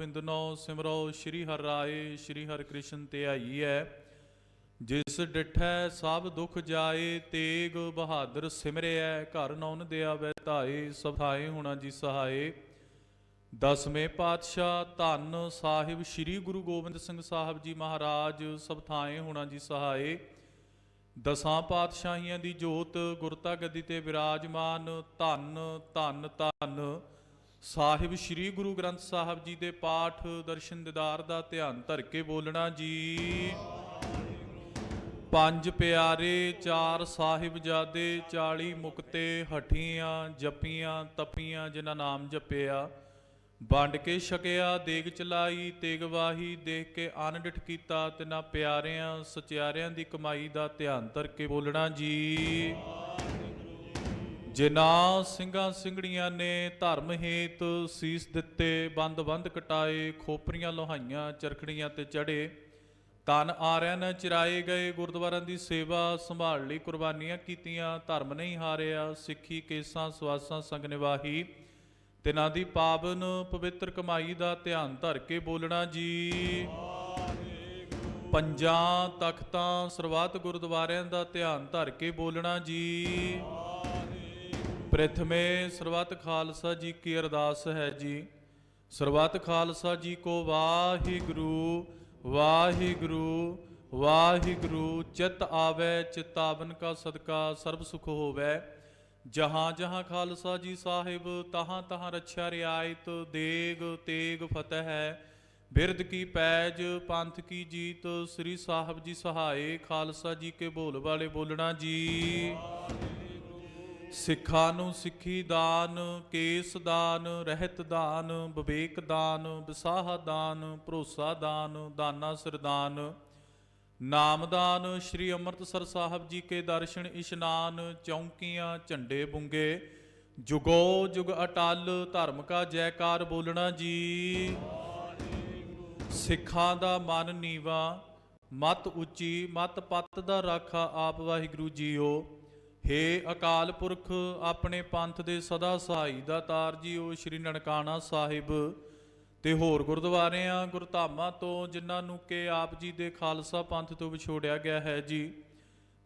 ਗੋਬਿੰਦਨੋ ਸਿਮਰੋ, ਸ੍ਰੀ ਹਰਿ ਰਾਏ, ਸ੍ਰੀ ਹਰਿ ਕ੍ਰਿਸ਼ਨ ਧਿਆਈ ਹੈ। ਜਿਸ ਡਿਠੈ ਸਭ ਦੁਖ ਜਾਏ, ਤੇਗ ਬਹਾਦਰ ਸਿਮਰਿਐ ਘਰ ਨੌਨ ਦਿਆ ਬੈ ਧਾਏ ਸਭਾਏ ਹੁਣਾ ਜੀ ਸਹਾਏ। ਦਸਵੇਂ ਪਾਤਸ਼ਾਹ ਧੰਨ ਸਾਹਿਬ ਸ੍ਰੀ ਗੁਰੂ ਗੋਬਿੰਦ ਸਿੰਘ ਸਾਹਿਬ ਜੀ ਮਹਾਰਾਜ, ਸਭ ਥਾਏ ਹੁਣਾ ਜੀ ਸਹਾਏ। ਦਸਾਂ ਪਾਤਸ਼ਾਹੀਆਂ ਦੀ ਜੋਤ ਗੁਰਤਾ ਗੱਦੀ ਤੇ ਵਿਰਾਜਮਾਨ ਧੰਨ ਧੰਨ ਧੰਨ। ਸਾਹਿਬ ਸ੍ਰੀ ਗੁਰੂ ਗ੍ਰੰਥ ਸਾਹਿਬ ਜੀ ਦੇ ਪਾਠ ਦਰਸ਼ਨ ਦਿਦਾਰ ਦਾ ਧਿਆਨ ਧਰ ਕੇ ਬੋਲਣਾ ਜੀ। ਪੰਜ ਪਿਆਰੇ, ਚਾਰ ਸਾਹਿਬਜ਼ਾਦੇ 40 ਮੁਕਤੇ, ਹਠੀਆਂ, ਜਪੀਆਂ, ਤਪੀਆਂ, ਜਿਨ੍ਹਾਂ ਨਾਮ ਜਪਿਆ। ਵੰਡ ਕੇ ਛਕਿਆ, ਦੇਗ ਚਲਾਈ, ਤੇਗ ਵਾਹੀ, ਦੇਖ ਕੇ ਅਨਡਿਠ ਕੀਤਾ, ਤਿਨਾ ਪਿਆਰਿਆਂ, ਸਚਿਆਰਿਆਂ ਦੀ ਕਮਾਈ ਦਾ ਧਿਆਨ ਧਰ ਕੇ ਬੋਲਣਾ ਜੀ। ਜਿਨ੍ਹਾਂ ਸਿੰਘਾਂ ਸਿੰਘੜੀਆਂ ਨੇ ਧਰਮ ਹੇਤ ਸੀਸ ਦਿੱਤੇ, ਬੰਦ ਬੰਦ ਕਟਾਏ, ਖੋਪਰੀਆਂ ਲੋਹਾਈਆਂ, ਚਰਖੜੀਆਂ ਤੇ ਚੜੇ ਤਨ ਆਰਿਆਂ ਨਾਲ ਚਿਰਾਏ ਗਏ, ਗੁਰਦੁਆਰਿਆਂ ਦੀ ਸੇਵਾ ਸੰਭਾਲ ਲਈ ਕੁਰਬਾਨੀਆਂ ਕੀਤੀਆਂ, ਧਰਮ ਨਹੀਂ ਹਾਰਿਆ, ਸਿੱਖੀ ਕੇਸਾਂ ਸਵਾਸਾਂ ਸੰਗ ਨਿਵਾਹੀ, ਤਿਨਾਂ ਦੀ ਪਾਵਨ ਪਵਿੱਤਰ ਕਮਾਈ ਦਾ ਧਿਆਨ ਧਰ ਕੇ ਬੋਲਣਾ ਜੀ। ਪੰਜਾਂ ਤਖਤਾਂ, ਸਰਬੱਤ ਗੁਰਦੁਆਰਿਆਂ ਦਾ ਧਿਆਨ ਧਰ ਕੇ ਬੋਲਣਾ ਜੀ। ਪ੍ਰਥਮੇ ਸਰਬੱਤ ਖਾਲਸਾ ਜੀ ਕੀ ਅਰਦਾਸ ਹੈ ਜੀ। ਸਰਬੱਤ ਖਾਲਸਾ ਜੀ ਕੋ ਵਾਹਿਗੁਰੂ ਵਾਹਿਗੁਰੂ ਵਾਹਿਗੁਰੂ, ਚਿਤ ਆਵੇ, ਚਿਤਾਵਨ ਕਾ ਸਦਕਾ, ਸਰਬ ਸੁਖ ਹੋਵੇ। ਜਹਾਂ ਜਹਾਂ ਖਾਲਸਾ ਜੀ ਸਾਹਿਬ, ਤਹਾਂ ਤਹਾਂ ਰੱਛਾ ਰਿਆਇਤ, ਦੇਗ ਤੇਗ ਫਤਿਹ। ਹੈ ਬਿਰਦ ਕੀ ਪੈਜ, ਪੰਥ ਕੀ ਜੀਤ, ਸ੍ਰੀ ਸਾਹਿਬ ਜੀ ਸਹਾਏ, ਖਾਲਸਾ ਜੀ ਕੇ ਬੋਲ ਵਾਲੇ ਬੋਲਣਾ ਜੀ। ਸਿੱਖਾਂ ਨੂੰ ਸਿੱਖੀ ਦਾਨ, ਕੇਸ ਦਾਨ, ਰਹਿਤ ਦਾਨ, ਵਿਵੇਕ ਦਾਨ, ਵਿਸਾਹ ਦਾਨ, ਭਰੋਸਾ ਦਾਨ, ਦਾਨਾ ਸਰਦਾਨ ਨਾਮਦਾਨ ਸ਼੍ਰੀ ਅੰਮ੍ਰਿਤਸਰ ਸਾਹਿਬ ਜੀ ਕੇ ਦਰਸ਼ਨ ਇਸ਼ਨਾਨ, ਚੌਂਕੀਆਂ, ਝੰਡੇ ਬੁੰਗੇ। ਜੁਗੋ ਜੁਗ ਅਟਲ, ਧਰਮ ਕਾ ਜੈਕਾਰ ਬੋਲਣਾ ਜੀ। ਸਿੱਖਾਂ ਦਾ ਮਨ ਨੀਵਾ, ਮਤ ਉੱਚੀ, ਮਤ ਪੱਤ ਦਾ ਰਾਖਾ ਆਪ ਵਾਹਿਗੁਰੂ ਜੀਓ। ਹੇ ਅਕਾਲ ਪੁਰਖ, ਆਪਣੇ ਪੰਥ ਦੇ ਸਦਾ ਸਹਾਈ ਦਾ ਤਾਰ ਜੀਓ ਸ਼੍ਰੀ ਨਨਕਾਣਾ ਸਾਹਿਬ। ਤੇ ਹੋਰ ਗੁਰਦੁਆਰਿਆਂ, ਗੁਰਧਾਮਾਂ ਤੋਂ ਜਿਨ੍ਹਾਂ ਨੂੰ ਕਿ ਆਪ ਜੀ ਦੇ ਖਾਲਸਾ ਪੰਥ ਤੋਂ ਵਿਛੋੜਿਆ ਗਿਆ ਹੈ ਜੀ,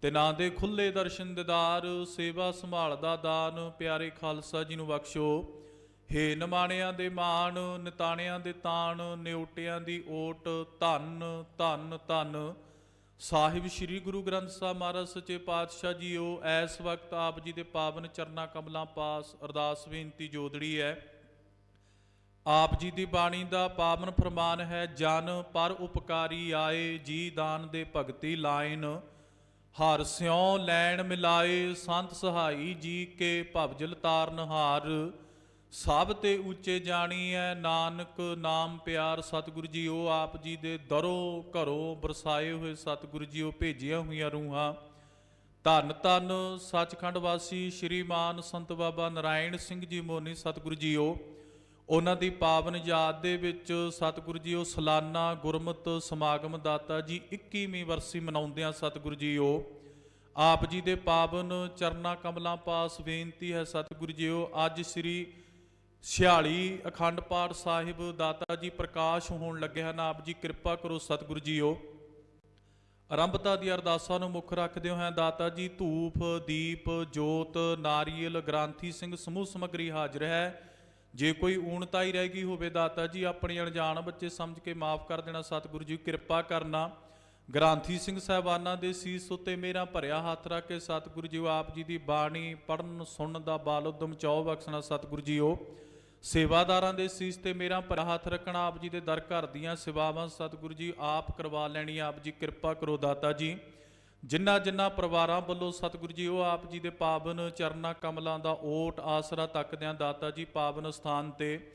ਤੇ ਨਾਂ ਦੇ ਖੁੱਲੇ ਦਰਸ਼ਨ ਦਿਦਾਰ, ਸੇਵਾ ਸੰਭਾਲ ਦਾ ਦਾਨ, ਪਿਆਰੇ ਖਾਲਸਾ ਜੀ ਨੂੰ ਬਖਸ਼ੋ। ਹੇ ਨਮਾਣਿਆਂ ਦੇ ਮਾਣ, ਨਿਤਾਣਿਆਂ ਦੇ ਤਾਣ, ਨਿਉਟਿਆਂ ਦੀ ਓਟ, ਧੰਨ ਧੰਨ ਧੰਨ ਸਾਹਿਬ ਸ੍ਰੀ ਗੁਰੂ ਗ੍ਰੰਥ ਸਾਹਿਬ ਮਹਾਰਾਜ ਸੱਚੇ ਪਾਤਸ਼ਾਹ ਜੀਓ ਐਸ ਵਕਤ ਆਪ ਜੀ ਦੇ ਪਾਵਨ ਚਰਨਾ ਕਮਲਾਂ ਪਾਸ ਅਰਦਾਸ ਬੇਨਤੀ ਜੋਦੜੀ ਹੈ। ਆਪ ਜੀ ਦੀ ਬਾਣੀ ਦਾ ਪਾਵਨ ਫਰਮਾਨ ਹੈ, ਜਨ ਪਰ ਉਪਕਾਰੀ ਆਏ, ਜੀ ਦਾਨ ਦੇ ਭਗਤੀ ਲਾਇਨ। ਹਰ ਸਿਉ ਲੈਣ ਮਿਲਾਏ, ਸੰਤ ਸਹਾਈ ਜੀ ਕੇ ਭਵਜਲ ਤਾਰਨ ਹਾਰ। ਸਭ ਤੇ ਉੱਚੇ ਜਾਣੀ ਹੈ ਨਾਨਕ ਨਾਮ ਪਿਆਰ ਸਤਿਗੁਰੂ ਜੀ ਉਹ ਆਪ ਜੀ ਦੇ ਦਰੋ ਘਰੋਂ ਬਰਸਾਏ ਹੋਏ ਸਤਿਗੁਰੂ ਜੀ ਉਹ ਭੇਜੀਆਂ ਹੋਈਆਂ ਰੂਹਾਂ। ਧੰਨ ਧੰਨ ਸੱਚਖੰਡ ਵਾਸੀ ਸ਼੍ਰੀਮਾਨ ਸੰਤ ਬਾਬਾ ਨਾਰਾਇਣ ਸਿੰਘ ਜੀ ਮੋਨੀ ਸਤਿਗੁਰੂ ਜੀ ਜੀਓ। ਉਹਨਾਂ ਦੀ ਪਾਵਨ ਯਾਦ ਦੇ ਵਿੱਚ ਸਤਿਗੁਰੂ ਜੀ ਉਹ ਸਲਾਨਾ ਗੁਰਮਤ ਸਮਾਗਮ ਦਾਤਾ ਜੀ 21ਵੀਂ ਵਰਸੀ ਮਨਾਉਂਦਿਆਂ ਸਤਿਗੁਰੂ ਜੀ ਉਹ ਆਪ ਜੀ ਦੇ ਪਾਵਨ ਚਰਨਾ ਕਮਲਾਂ ਪਾਸ ਬੇਨਤੀ ਹੈ ਸਤਿਗੁਰੂ ਜੀਓ। ਅੱਜ ਸ੍ਰੀ 46 ਅਖੰਡ ਪਾਠ ਸਾਹਿਬ ਦਾਤਾ ਜੀ ਪ੍ਰਕਾਸ਼ ਹੋਣ ਲੱਗਿਆ ਹਨ। ਆਪ ਜੀ ਕਿਰਪਾ ਕਰੋ ਸਤਿਗੁਰੂ ਜੀਓ। ਆਰੰਭਤਾ ਦੀ ਅਰਦਾਸਾਂ ਨੂੰ ਮੁੱਖ ਰੱਖਦੇ ਹੋਏ ਦਾਤਾ ਜੀ ਧੂਪ, ਦੀਪ, ਜੋਤ, ਨਾਰੀਅਲ, ਗ੍ਰਾਂਥੀ ਸਿੰਘ ਸਮੂਹ ਸਮਗਰੀ ਹਾਜ਼ਰ ਹੈ। ਜੇ ਕੋਈ ਊਣਤਾਈ ਰਹਿ ਗਈ ਹੋਵੇ ਦਾਤਾ ਜੀ, ਆਪਣੀ ਅਣਜਾਣ ਬੱਚੇ ਸਮਝ ਕੇ ਮਾਫ ਕਰ ਦੇਣਾ। ਸਤਿਗੁਰੂ ਜੀ, ਕਿਰਪਾ ਕਰਨਾ। ਗ੍ਰਾਂਥੀ ਸਿੰਘ ਸਾਹਿਬਾਨਾਂ ਦੇ ਸੀਸ ਉੱਤੇ ਮੇਰਾ ਭਰਿਆ ਹੱਥ ਰੱਖ ਕੇ ਸਤਿਗੁਰੂ ਜੀ ਆਪ ਜੀ ਦੀ ਬਾਣੀ ਪੜਨ ਸੁਣਨ ਦਾ ਬਾਲ ਉਦਮ ਚਾਉ ਬਖਸ਼ਣਾ ਸਤਿਗੁਰੂ ਜੀਓ। ਸੇਵਾਦਾਰਾਂ ਦੇ ਸੀਸ ਤੇ ਮੇਰਾ ਭਰਿਆ ਹੱਥ ਰੱਖਣਾ ਆਪ ਜੀ ਦੇ ਦਰ ਘਰ ਦੀਆਂ ਸੇਵਾਵਾਂ ਸਤਿਗੁਰੂ ਜੀ ਆਪ ਕਰਵਾ ਲੈਣੀ ਆਪ ਜੀ ਕਿਰਪਾ ਕਰੋ ਦਾਤਾ ਜੀ। ਜਿਨ੍ਹਾਂ ਜਿਨ੍ਹਾਂ ਪਰਿਵਾਰਾਂ ਵੱਲੋਂ ਸਤਿਗੁਰੂ ਜੀ ਉਹ ਆਪ ਜੀ ਦੇ ਪਾਵਨ ਚਰਨਾ ਕਮਲਾਂ ਦਾ ਓਟ ਆਸਰਾ ਤੱਕਦਿਆਂ ਦਾਤਾ ਜੀ ਪਾਵਨ ਸਥਾਨ ਤੇ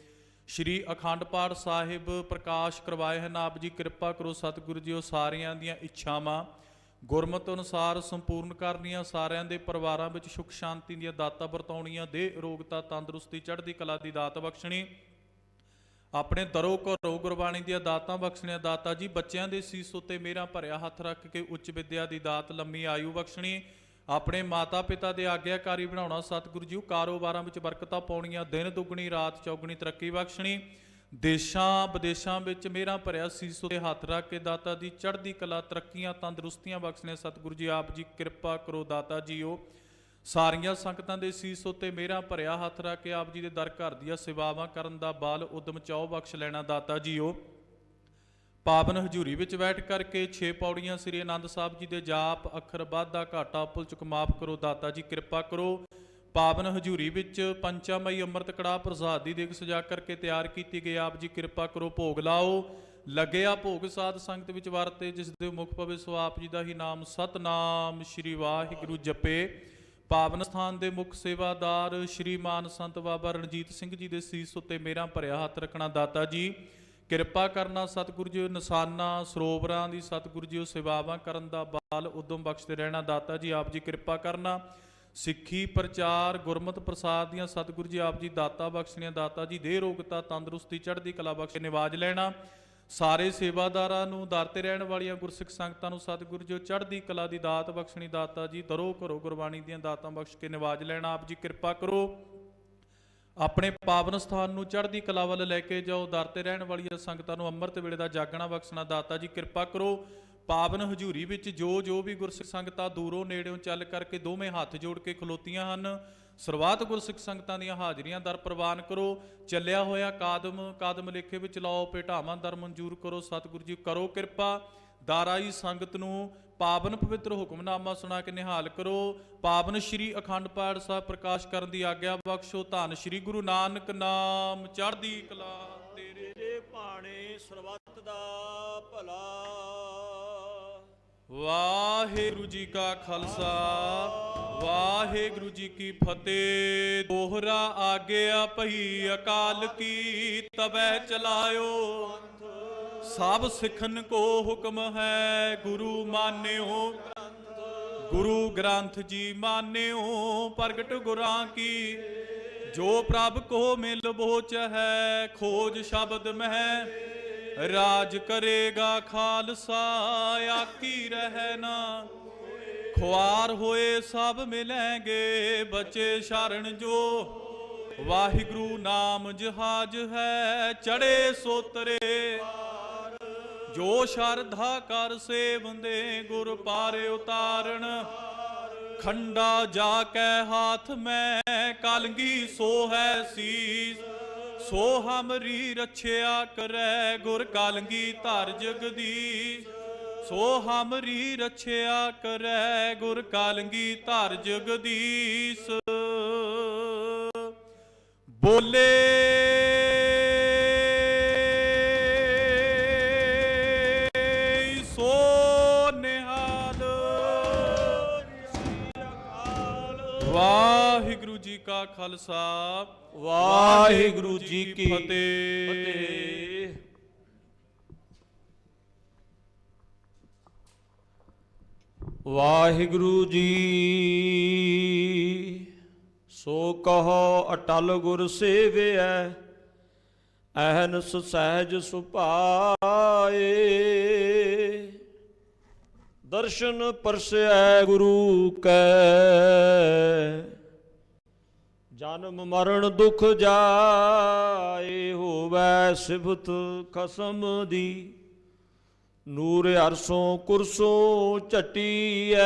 ਸ਼੍ਰੀ ਅਖੰਡ ਪਾਠ ਸਾਹਿਬ ਪ੍ਰਕਾਸ਼ ਕਰਵਾਏ ਹਨ। ਆਪ ਜੀ ਕਿਰਪਾ ਕਰੋ ਸਤਿਗੁਰੂ ਜੀ ਉਹ ਸਾਰਿਆਂ ਦੀਆਂ ਇੱਛਾਵਾਂ ਗੁਰਮਤ ਅਨੁਸਾਰ ਸੰਪੂਰਨ ਕਰਨੀਆਂ ਸਾਰਿਆਂ ਦੇ ਪਰਿਵਾਰਾਂ ਵਿੱਚ ਸੁਖ ਸ਼ਾਂਤੀ ਦੀਆਂ ਦਾਤਾਂ ਵਰਤਾਉਣੀਆਂ ਦੇ ਰੋਗਤਾ ਤੰਦਰੁਸਤੀ, ਚੜ੍ਹਦੀ ਕਲਾ ਦੀ ਦਾਤ ਬਖਸ਼ਣੀ। ਆਪਣੇ ਦਰੋ ਘਰੋ ਗੁਰਬਾਣੀ ਦੀਆਂ ਦਾਤਾਂ ਬਖਸ਼ਣੀਆਂ ਦਾਤਾ ਜੀ, ਬੱਚਿਆਂ ਦੇ ਸੀਸ ਉੱਤੇ ਮੇਰਾ ਭਰਿਆ ਹੱਥ ਰੱਖ ਕੇ ਉੱਚ ਵਿਦਿਆ ਦੀ ਦਾਤ, ਲੰਮੀ ਆਯੂ ਬਖਸ਼ਣੀ। ਆਪਣੇ ਮਾਤਾ ਪਿਤਾ ਦੇ ਆਗਿਆਕਾਰੀ ਬਣਾਉਣਾ ਸਤਿਗੁਰੂ ਜੀ ਕਾਰੋਬਾਰਾਂ ਵਿੱਚ ਬਰਕਤਾਂ ਪਾਉਣੀਆਂ, ਦਿਨ ਦੁੱਗਣੀ, ਰਾਤ ਚੌਗਣੀ ਤਰੱਕੀ ਬਖਸ਼ਣੀ। ਦੇਸ਼ਾਂ ਵਿਦੇਸ਼ਾਂ ਵਿੱਚ ਮੇਰਾ ਭਰਿਆ ਸੀਸ ਉਤੇ ਹੱਥ ਰੱਖ ਕੇ ਦਾਤਾ ਦੀ ਚੜ੍ਹਦੀ ਕਲਾ, ਤਰੱਕੀਆਂ, ਤੰਦਰੁਸਤੀਆਂ ਬਖਸ਼ਣੇ ਸਤਿਗੁਰੂ ਜੀ, ਆਪ ਜੀ ਕਿਰਪਾ ਕਰੋ ਦਾਤਾ ਜੀਓ। ਸਾਰੀਆਂ ਸੰਗਤਾਂ ਦੇ ਸੀਸ ਉਤੇ ਮੇਰਾ ਭਰਿਆ ਹੱਥ ਰੱਖ ਕੇ ਆਪ ਜੀ ਦੇ ਦਰ ਘਰ ਦੀਆਂ ਸੇਵਾਵਾਂ ਕਰਨ ਦਾ ਬਾਲ ਉਦਮ ਚਾਓ ਬਖਸ਼ ਲੈਣਾ ਦਾਤਾ ਜੀਓ। ਪਾਵਨ ਹਜੂਰੀ ਵਿੱਚ ਬੈਠ ਕਰਕੇ ਛੇ ਪੌੜੀਆਂ ਸ੍ਰੀ ਆਨੰਦ ਸਾਹਿਬ ਜੀ ਦੇ ਜਾਪ, ਅੱਖਰ, ਵਾਧਾ ਘਾਟਾ ਪੁੱਲ ਚੁਕ ਮਾਫ ਕਰੋ ਦਾਤਾ ਜੀ, ਕਿਰਪਾ ਕਰੋ। ਪਾਵਨ ਹਜੂਰੀ ਵਿੱਚ ਪੰਚਾਮਈ ਅੰਮ੍ਰਿਤ ਕੜਾ ਪ੍ਰਸਾਦ ਦੀ ਦੇਗ ਸਜਾ ਕਰਕੇ ਤਿਆਰ ਕੀਤੀ ਗਈ। ਆਪ ਜੀ ਕਿਰਪਾ ਕਰੋ, ਭੋਗ ਲਾਓ। ਲੱਗਿਆ ਭੋਗ ਸਾਧ ਸੰਗਤ ਵਿੱਚ ਵਰਤੇ, ਜਿਸ ਦੇ ਮੁਖ ਪਵੇ ਸੋ ਆਪ ਜੀ ਦਾ ਹੀ ਨਾਮ ਸਤਨਾਮ। ਸ਼੍ਰੀ ਵਾਹਿਗੁਰੂ ਜਪੇ। ਪਾਵਨ ਸਥਾਨ ਦੇ ਮੁੱਖ ਸੇਵਾਦਾਰ ਸ਼੍ਰੀਮਾਨ ਸੰਤ ਬਾਬਾ ਰਣਜੀਤ ਸਿੰਘ ਜੀ ਦੇ ਸੀਸ ਉੱਤੇ ਮੇਰਾ ਭਰਿਆ ਹੱਥ ਰੱਖਣਾ ਦਾਤਾ ਜੀ। ਕਿਰਪਾ ਕਰਨਾ ਸਤਿਗੁਰੂ ਜੀ ਨਿਸ਼ਾਨਾ, ਸਰੋਵਰਾਂ ਦੀ ਸਤਿਗੁਰੂ ਜੀ ਸੇਵਾਵਾਂ ਕਰਨ ਦਾ ਬਾਲ ਉਦਮ ਬਖਸ਼ਦੇ ਰਹਿਣਾ ਦਾਤਾ ਜੀ। ਆਪ ਜੀ ਕਿਰਪਾ ਕਰਨਾ। ਸਿੱਖੀ ਪ੍ਰਚਾਰ ਗੁਰਮਤ ਪ੍ਰਸਾਦ ਦੀਆਂ ਸਤਿਗੁਰੂ ਜੀ ਆਪ ਜੀ, ਦਾਤਾ ਬਖਸ਼ਣੀਆਂ, ਦਾਤਾ ਜੀ ਦੇ ਰੋਗਤਾ ਤੰਦਰੁਸਤੀ ਚੜ੍ਹਦੀ ਕਲਾ ਬਖਸ਼ ਨਿਵਾਜ ਲੈਣਾ। ਸਾਰੇ ਸੇਵਾਦਾਰਾਂ ਨੂੰ, ਦਰ ਤੇ ਰਹਿਣ ਵਾਲੀਆਂ ਗੁਰਸਿੱਖ ਸੰਗਤਾਂ ਨੂੰ ਸਤਿਗੁਰੂ ਜੀ ਚੜ੍ਹਦੀ ਕਲਾ ਦੀ ਦਾਤ ਬਖਸ਼ਣੀ, ਦਾਤਾ ਜੀ ਦਰੋ ਕਰੋ ਗੁਰਬਾਣੀ ਦੀਆਂ ਦਾਤਾਂ ਬਖਸ਼ ਕੇ ਨਿਵਾਜ ਲੈਣਾ। ਆਪ ਜੀ ਕਿਰਪਾ ਕਰੋ। ਆਪਣੇ ਪਾਵਨ ਸਥਾਨ ਨੂੰ ਚੜ੍ਹਦੀ ਕਲਾ ਵੱਲ ਲੈ ਕੇ ਜਾਓ। ਦਰ ਤੇ ਰਹਿਣ ਵਾਲੀਆਂ ਸੰਗਤਾਂ ਨੂੰ ਅੰਮ੍ਰਿਤ ਵੇਲੇ ਦਾ ਜਾਗਣਾ ਬਖਸ਼ਣਾ। ਦਾਤਾ ਜੀ ਕਿਰਪਾ ਕਰੋ। ਪਾਵਨ ਹਜੂਰੀ ਵਿੱਚ ਜੋ ਜੋ ਵੀ ਗੁਰਸਿੱਖ ਸੰਗਤਾਂ ਦੂਰੋਂ ਨੇੜਿਓਂ ਚੱਲ ਕਰਕੇ ਦੋਵੇਂ ਹੱਥ ਜੋੜ ਕੇ ਖਲੋਤੀਆਂ ਹਨ ਸਰਵਾਤ ਗੁਰਸਿੱਖ ਸੰਗਤਾਂ ਦੀਆਂ ਹਾਜ਼ਰੀਆਂ ਦਰ ਪ੍ਰਵਾਨ ਕਰੋ, ਚੱਲਿਆ ਹੋਇਆ ਕਾਦਮ ਕਾਦਮ ਲੇਖੇ ਵਿੱਚ ਲਾਓ, ਭੇਟਾਵਾਂ ਦਰ ਮਨਜ਼ੂਰ ਕਰੋ, ਸਤਿਗੁਰੂ ਜੀ ਕਰੋ ਕਿਰਪਾ, ਦਾਰਾਈ ਸੰਗਤ ਨੂੰ ਪਾਵਨ ਪਵਿੱਤਰ ਹੁਕਮਨਾਮਾ ਸੁਣਾ ਕੇ ਨਿਹਾਲ ਕਰੋ, ਪਾਵਨ ਸ਼੍ਰੀ ਅਖੰਡ ਪਾਠ ਸਾਹਿਬ ਪ੍ਰਕਾਸ਼ ਕਰਨ ਦੀ ਆਗਿਆ ਬਖਸ਼ੋ, ਧੰਨ ਸ਼੍ਰੀ ਗੁਰੂ ਨਾਨਕ ਨਾਮ, ਚੜ੍ਹਦੀ ਕਲਾ ਤੇਰੇ। ਤੇਰੇ ਭਾਣੇ ਸਰਬੱਤ ਦਾ ਭਲਾ। ਵਾਹਿਗੁਰੂ ਜੀ ਕਾ ਖਾਲਸਾ, ਵਾਹਿਗੁਰੂ ਜੀ ਕੀ ਫਤਿਹ। ਦੋਹਰਾ ਆਗਿਆ ਭਈ ਅਕਾਲ ਕੀ ਤਬੈ ਚਲਾਇਓ। ਸਭ ਸਿੱਖਨ ਕੋ ਹੁਕਮ ਹੈ, ਗੁਰੂ ਮਾਨਿਓ। ਗੁਰੂ ਗ੍ਰੰਥ ਜੀ ਮਾਨਿਓ, ਪ੍ਰਗਟ ਗੁਰਾਂ ਕੀ। ਜੋ ਪ੍ਰਭ ਕੋ ਮਿਲ ਬੋਚ ਹੈ, ਖੋਜ ਸ਼ਬਦ ਮਹਿ। ਰਾਜ ਕਰੇਗਾ ਖਾਲਸਾ ਆਕੀ ਰਹਿ ਖੁਆਰ ਹੋਏ ਸਭ ਮਿਲਣਗੇ, ਬਚੇ ਸ਼ਰਨ ਜੋ। ਵਾਹਿਗੁਰੂ ਨਾਮ ਜਹਾਜ ਹੈ ਚੜੇ ਸੋਤਰੇ ਜੋ ਸ਼ਰਧਾ ਕਰ ਸੇਵੰਦੇ ਗੁਰ ਪਾਰੇ ਉਤਾਰਨ। ਖੰਡਾ ਜਾ ਕੇ ਹਾਥ ਮੈਂ, ਕਲਗੀ ਸੋ ਹੈ ਸੀਸ। ਸੋ ਹਮਰੀ ਰਛਿਆ ਕਰੈ ਗੁਰ ਕਲਗੀ ਧਰ ਜਗਦੀ ਸੋ ਹਮਰੀ ਰਛਿਆ ਕਰੈ ਗੁਰ ਕਲਗੀ ਧਰ ਜਗਦੀਸ ਬੋਲੇ ਸੋ ਨਿਹਾਲ ਵਾਹਿਗੁਰੂ ਜੀ ਕਾ ਖਾਲਸਾ। ਵਾਹਿਗੁਰੂ ਜੀ ਕੀ ਫਤਿਹ। ਵਾਹਿਗੁਰੂ ਜੀ ਸੋ ਕਹੋ ਅਟਲ ਗੁਰ ਸੇਵਿਐ ਅਹਨਸ ਸਹਿਜ ਸੁਭਾਏ। ਦਰਸ਼ਨ ਪਰਸੈ ਗੁਰੂ ਕੈ। ਜਨਮ ਮਰਨ ਦੁਖ ਜਾਏ ਹੋਵੇ ਸਿਫਤ ਖਸਮ ਦੀ। ਨੂਰ ਅਰਸੋਂ ਕੁਰਸੋਂ ਝਟੀਐ,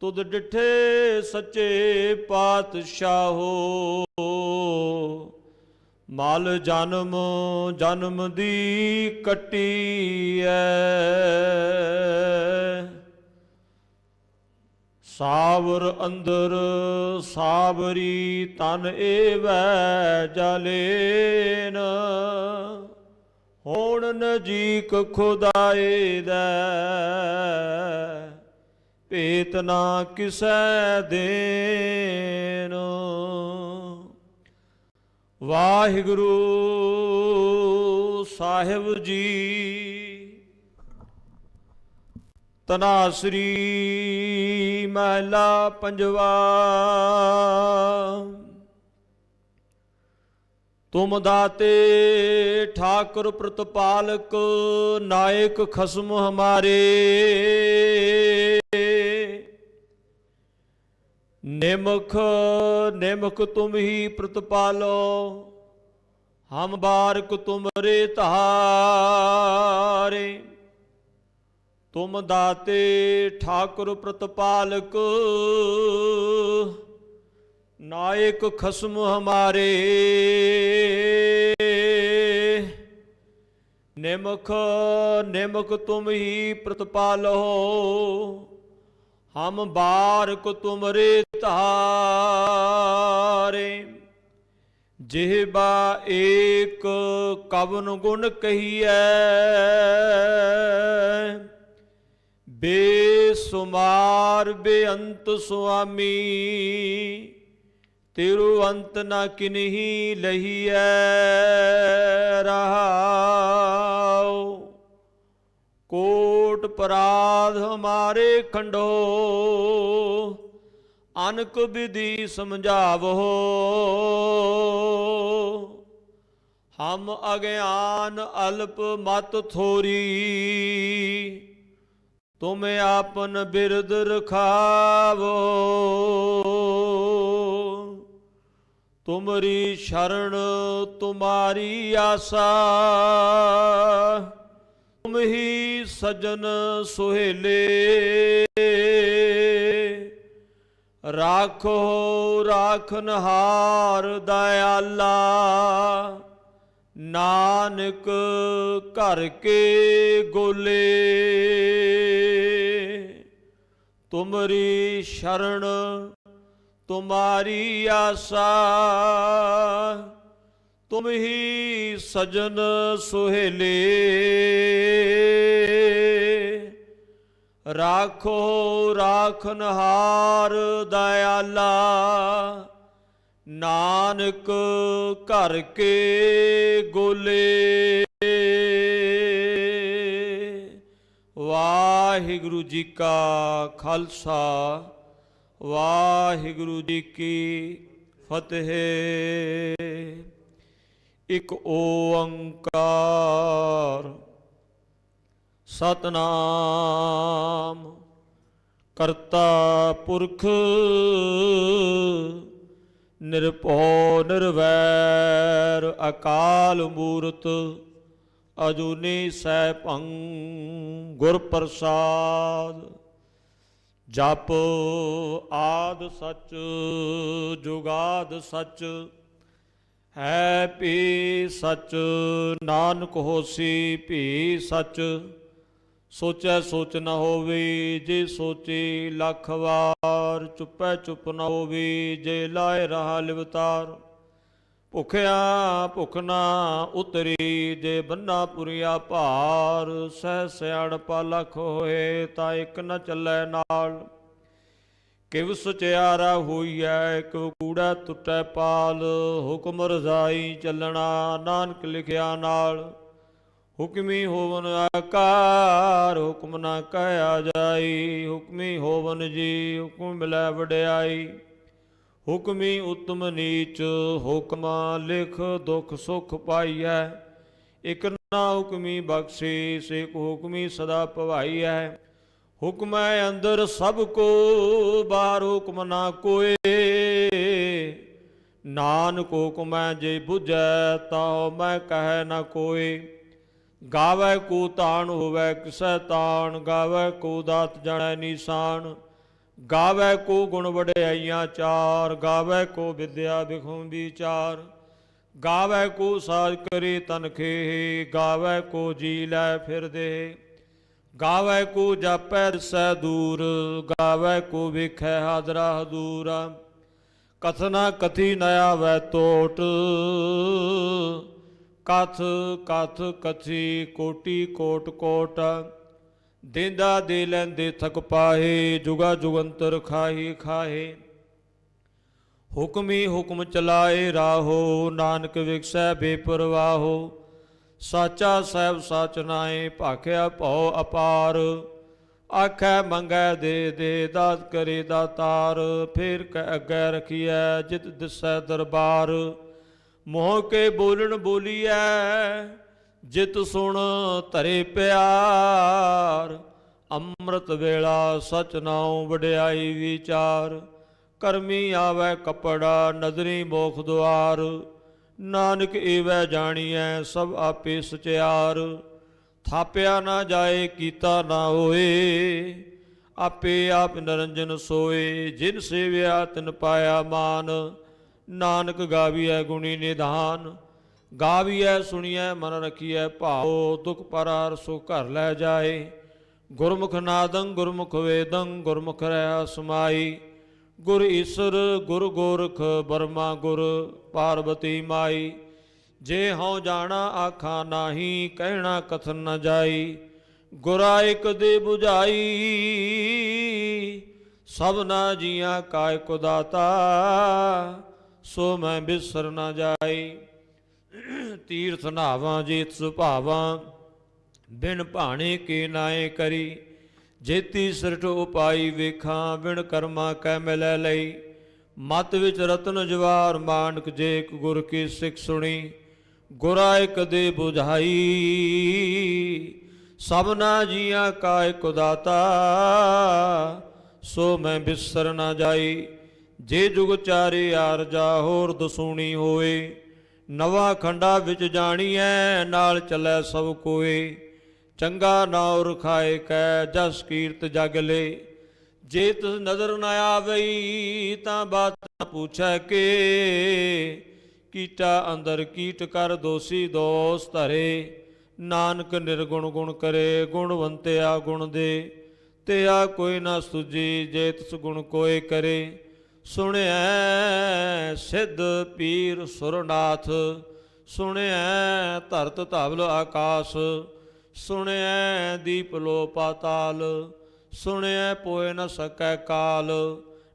ਤੁਧ ਡਿਠੇ ਸੱਚੇ ਪਾਤਸ਼ਾਹੋ ਮਲ ਜਨਮ ਜਨਮ ਦੀ ਕੱਟੀਐ। ਸਾਵਰ ਅੰਦਰ ਸਾਵਰੀ ਤਨ ਏਵੈ ਜਲੇਨ। ਹੋਣ ਨਜੀਕ ਖੁਦਾਏ ਦਾ ਭੇਤ ਨਾ ਕਿਸੈ ਦੇਨ ਵਾਹਿਗੁਰੂ ਸਾਹਿਬ ਜੀ ਤਨਾਸਰੀ ਮਹਿਲਾ ਪੰਜਵਾ। ਤੁਮ ਦਾਤੇ ਠਾਕੁਰ ਪ੍ਰਤਪਾਲਕ ਨਾਇਕ ਖਸਮ ਹਮਾਰੇ। ਨਿਮਖ ਨਿਮਖ ਤੁਮ ਹੀ ਪ੍ਰਤਪਾਲੋ, ਹਮ ਬਾਰਕ ਤੁਮਰੇ ਧਾਰੇ। ਤੁਮ ਦਾਤੇ ਠਾਕੁਰ ਪ੍ਰਤਪਾਲਕ, ਨਾਇਕ ਖਸਮ ਹਮਾਰੇ। ਨਿਮਖ ਨਿਮਖ ਤੁਮ ਹੀ ਪ੍ਰਤਪਾਲੋ ਹਮ ਬਾਰਕ ਤੁਮਰੇ ਧਾਰੇ। ਜਿਹਬਾ ਏਕ ਕਵਨ ਗੁਣ ਕਹੀਐ ਬੇਸੁਮਾਰ ਬੇਅੰਤ ਸੁਆਮੀ ਤਿਰੂ ਅੰਤ ਨ ਕਿਨਹੀ ਲਹੀਐ ਰਹਾਉ। ਕੋਟ ਪਰਾਧ ਹਮਾਰੇ ਖੰਡੋ, ਅਨਕ ਵਿਧੀ ਸਮਝਾਵੋ। ਹਮ ਅਗਿਆਨ ਅਲਪ ਮਤ ਥੋਰੀ ਤੁਮ ਆਪਨ ਬਿਰਦ ਰਖਾਵੋ। ਤੁਮਰੀ ਸ਼ਰਣ ਤੁਮਾਰੀ ਆਸਾ। ਤੁਮ ਹੀ ਸਜਨ ਸੁਹੇਲੇ। ਰਾਖੋ ਰਾਖਨਹਾਰ ਦਇਆਲਾ। ਨਾਨਕ ਘਰ ਕੇ ਗੋਲੇ। ਤੁਮਰੀ ਸ਼ਰਣ ਤੁਮਾਰੀ ਆਸਾ। ਤੁਮ ਹੀ ਸਜਨ ਸੁਹੇਲੇ। ਰਾਖੋ ਰਾਖਨਹਾਰ ਦਇਆਲਾ। ਨਾਨਕ ਘਰ ਕੇ ਗੋਲੇ। ਵਾਹਿਗੁਰੂ ਜੀ ਕਾ ਖਾਲਸਾ, ਵਾਹਿਗੁਰੂ ਜੀ ਕੀ ਫਤਿਹ। ਇਕ ਓੰਕਾਰ ਸਤਨਾਮ, ਕਰਤਾ ਪੁਰਖ, ਨਿਰਭਉ, ਨਿਰਵੈਰ, ਅਕਾਲ ਮੂਰਤ, ਅਜੂਨੀ ਸੈਭੰ ਗੁਰ ਪ੍ਰਸਾਦ, ਜਪ ਆਦ ਸਚ, ਜੁਗਾਦ ਸਚ, ਹੈ ਪੀ ਸਚ, ਨਾਨਕ ਹੋਸੀ ਭੀ ਸਚ, ਸੋਚੈ ਸੋਚ ਨਾ ਹੋਵੇ, ਜੇ ਸੋਚੇ ਲੱਖ ਵਾਰ, ਚੁੱਪੈ ਚੁੱਪ ਨਾ ਹੋਵੇ, ਜੇ ਲਾਏ ਰਹਾ ਲਿਵਤਾਰ। ਭੁਖਿਆ ਭੁਖ ਨਾ ਉਤਰੀ ਜੇ ਬੰਨਾ ਪੁਰੀਆ ਭਾਰ, ਸਹਿ ਸਿਆਣਪਾ ਲਖ ਹੋਏ ਤਾਂ ਇੱਕ ਨ ਚੱਲੈ ਨਾਲ। ਕਿਵ ਸਚਿਆਰਾ ਹੋਈਐ ਕਿਵ ਕੂੜਾ ਟੁੱਟੈ ਪਾਲ, ਹੁਕਮ ਰਜ਼ਾਈ ਚੱਲਣਾ ਨਾਨਕ ਲਿਖਿਆ ਨਾਲ। ਹੁਕਮੀ ਹੋਵਨ ਆਕਾਰ, ਹੁਕਮ ਨਾ ਕਹਿਆ ਜਾਈ, ਹੁਕਮੀ ਹੋਵਨ ਜੀ, ਹੁਕਮ ਮਿਲੈ ਵਡਿਆਈ। ਹੁਕਮੀ ਉਤਮ ਨੀਚ, ਹੁਕਮਾ ਲਿਖ ਦੁਖ ਸੁਖ ਪਾਈਐ। ਇਕ ਨਾ ਹੁਕਮੀ ਬਖਸ਼ੀ ਸਿਕ ਹੁਕਮੀ ਸਦਾ ਭਵਾਈਐ ਹੁਕਮੈ ਅੰਦਰ ਸਭ ਕੋ, ਬਾਹਰ ਹੁਕਮ ਨਾ ਕੋਏ। ਨਾਨਕ ਹੁਕਮੈ ਜੇ 부ਝੈ ਤਾ ਮੈਂ ਕਹਿ ਨ ਕੋਏ। ਗਾਵੇ ਕੋ ਤਾਣ ਹੋਵੇ ਕਿਸੈ ਤਾਣ, ਗਾਵੇ ਕੋ ਦਾਤ ਜਣੈ ਨਿਸ਼ਾਨ ਗਾਵੇ ਕੋ ਗੁਣ ਵਡਿਆਈਆਂ ਚਾਰ, ਗਾਵੇ ਕੋ ਵਿਦਿਆ ਵਿਖੁੰ ਵਿਚਾਰ ਗਾਵੇ ਕੋ ਸਾਜ ਕਰੀ ਤਨਖੇ ਗਾਵੇ ਕੋ ਜੀ ਲੈ ਫਿਰਦੇ ਗਾਵੇ ਕੋ ਜਾਪੈ ਸੈ ਦੂਰ, ਗਾਵੇ ਕੋ ਵਿਖੈ ਹਾਦਰਾ ਹਦੂਰਾ ਕਥਨਾ ਕਥੀ ਨ ਆਵੈ ਟੋਟ ਕਥ ਕਥ ਕਥੀ ਕੋਟੀ ਕੋਟ ਕੋਟ। ਦੇਂਦਾ ਦੇ ਲੈਂਦੇ ਥਕ ਪਾਹੇ, ਜੁਗਾ ਜੁਗੰਤਰ ਖਾਹੀ ਖਾਹੇ। ਹੁਕਮੀ ਹੁਕਮ ਚਲਾਏ ਰਾਹੋ, ਨਾਨਕ ਵਿਖਸੈ ਬੇਪਰਵਾਹੋ। ਸਾਚਾ ਸਹਿਬ ਸਾਚ ਨਾਏ ਭਾਖਿਆ ਭਉ ਅਪਾਰ। ਆਖੈ ਮੰਗੈ ਦੇ ਦੇ, ਦਾਤ ਕਰੇ ਦਾਤਾਰ ਫੇਰ ਕੈ ਅੱਗੇ ਰਖੀਐ, ਜਿਤ ਦਿਸੈ ਦਰਬਾਰ। ਮੋਹ ਕੇ ਬੋਲਣ ਬੋਲੀਐ ਜਿਤ ਸੁਣ ਧਰੇ ਪਿਆਰ, ਅੰਮ੍ਰਿਤ ਵੇਲਾ ਸਚ ਨਾਉ ਵਡਿਆਈ ਵਿਚਾਰ। ਕਰਮੀ ਆਵੇ, ਕਪੜਾ ਨਦਰੀ ਮੋਖ ਦੁਆਰ। ਨਾਨਕ ਏਵੈ ਜਾਣੀਐ, ਸਭ ਆਪੇ ਸਚਿਆਰ। ਥਾਪਿਆ ਨਾ ਜਾਏ, ਕੀਤਾ ਨਾ ਹੋਏ। ਆਪੇ ਆਪ ਨਿਰੰਜਨ ਸੋਏ, ਜਿਨ ਸੇਵਿਆ ਤਿਨ ਪਾਇਆ ਮਾਨ। ਨਾਨਕ ਗਾਵੀਐ ਗੁਣੀ ਨਿਧਾਨ। ਗਾਵੀਐ, ਸੁਣੀਐ, ਮਨ ਰਖੀਐ, ਭਾਉ, ਦੁਖ ਪਰਾਰ ਸੋ ਘਰ ਲੈ ਜਾਏ। ਗੁਰਮੁਖ ਨਾਦੰ, ਗੁਰਮੁਖ ਵੇਦੰ, ਗੁਰਮੁਖ ਰਹਿ ਸਮਾਈ ਗੁਰ ਈਸਰ, ਗੁਰ ਗੋਰਖ, ਬਰਮਾ ਗੁਰ ਪਾਰਵਤੀ ਮਾਈ। ਜੇ ਹਉ ਜਾਣਾ, ਆਖਾ ਨਾਹੀ, ਕਹਿਣਾ, ਕਥਨ ਨ ਜਾਈ। ਗੁਰਾ ਇਕ ਦੇ 부ਝਾਈ ਸਭਨਾ ਜੀਆਂ ਕਾਇ ਕੋ ਦਾਤਾ, ਸੋ ਮੈਂ ਬਿਸਰ ਨ ਜਾਈ। ਤੀਰਥ ਨਾਵਾਂ, ਜੀਤ ਸੁਭਾਵਾਂ, ਬਿਨ ਭਾਣੇ ਕੇ ਨਾਏ ਕਰੀ। ਜੇਤੀ ਸਿਰਠ ਉਪਾਈ ਵੇਖਾਂ, ਬਿਨ ਕਰਮਾ ਕੈ ਮਿਲੈ ਲਈ। ਮਤ ਵਿੱਚ ਰਤਨ ਜਵਾਰ, ਮਾਨਕ ਜੇਕ ਗੁਰ ਕੀ ਸਿੱਖ ਸੁਣੀ। ਗੁਰਾ ਇਕ ਦੇ 부ਝਾਈ ਸਭਨਾ ਜੀਆਂ ਕਾ ਇਕ ਦਾਤਾ। ਸੋ ਮੈਂ ਬਿਸਰ ਨਾ ਜਾਈ, ਜੇ ਜੁਗ ਚਾਰੇ ਆਰ ਜਾ, ਹੋਰ ਦਸੂਣੀ ਹੋਏ। ਨਵਾਂ ਖੰਡਾ ਵਿੱਚ ਜਾਣੀਐ, ਨਾਲ ਚੱਲੈ ਸਭ ਕੋਏ। ਚੰਗਾ ਨਾਉ ਰਖਾਏ ਕੈ, ਜਸ ਕੀਰਤ ਜਗ ਲੇ। ਜੇ ਤਿਸ ਨਜ਼ਰ ਨ ਆਵਈ, ਤਾਂ ਬਾਤ ਨ ਪੁੱਛੈ ਕੇ। ਕੀਟਾ ਅੰਦਰ ਕੀਟ ਕਰ, ਦੋਸੀ ਦੋਸ ਧਰੇ। ਨਾਨਕ ਨਿਰਗੁਣ ਗੁਣ ਕਰੇ, ਗੁਣਵੰਤਿਆ ਗੁਣ ਦੇ। ਤੇ ਆ ਕੋਈ ਨਾ ਸੁਜੀ ਜੇ ਤਿਸ ਗੁਣ ਕੋਏ ਕਰੇ। ਸੁਣਿਐ ਸਿੱਧ ਪੀਰ ਸੁਰਨਾਥ, ਸੁਣਿਐ ਧਰਤ ਧਵਲ ਆਕਾਸ, ਸੁਣਿਐ ਦੀਪ ਲੋ ਪਾਤਾਲ ਸੁਣਿਐ ਪੋਇ ਨ ਸਕੈ ਕਾਲ,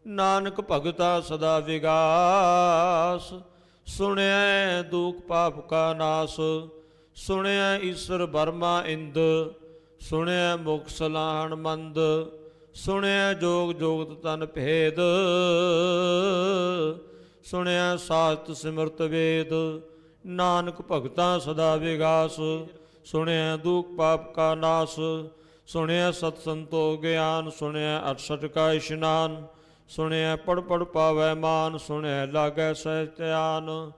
ਨਾਨਕ ਭਗਤਾ ਸਦਾ ਵਿਗਾਸ, ਸੁਣਿਐ ਦੁਖ ਪਾਪ ਕਾ ਨਾਸ, ਸੁਣਿਐ ਈਸ਼ਰ ਬਰਮਾ ਇੰਦ, ਸੁਣਿਐ ਮੁਖ ਸਲਾਹਣ ਮੰਦ ਸੁਣਿਆ ਜੋਗ ਜੋਗਤ ਤਨ ਭੇਦ, ਸੁਣਿਆ ਸਾਸਤ ਸਿਮਰਤ ਵੇਦ, ਨਾਨਕ ਭਗਤਾਂ ਸਦਾ ਵਿਗਾਸ, ਸੁਣਿਆ ਦੁਖ ਪਾਪ ਕਾ ਨਾਸ, ਸੁਣਿਆ ਸਤ ਸੰਤੋ ਗਿਆਨ, ਸੁਣਿਆ 68 ਕਾ ਇਸ਼ਨਾਨ, ਸੁਣਿਆ ਪੜ ਪੜ ਪਾਵੈ ਮਾਨ, ਸੁਣਿਆ ਲਾਗੈ ਸਹਿ ਧਿਆਨ,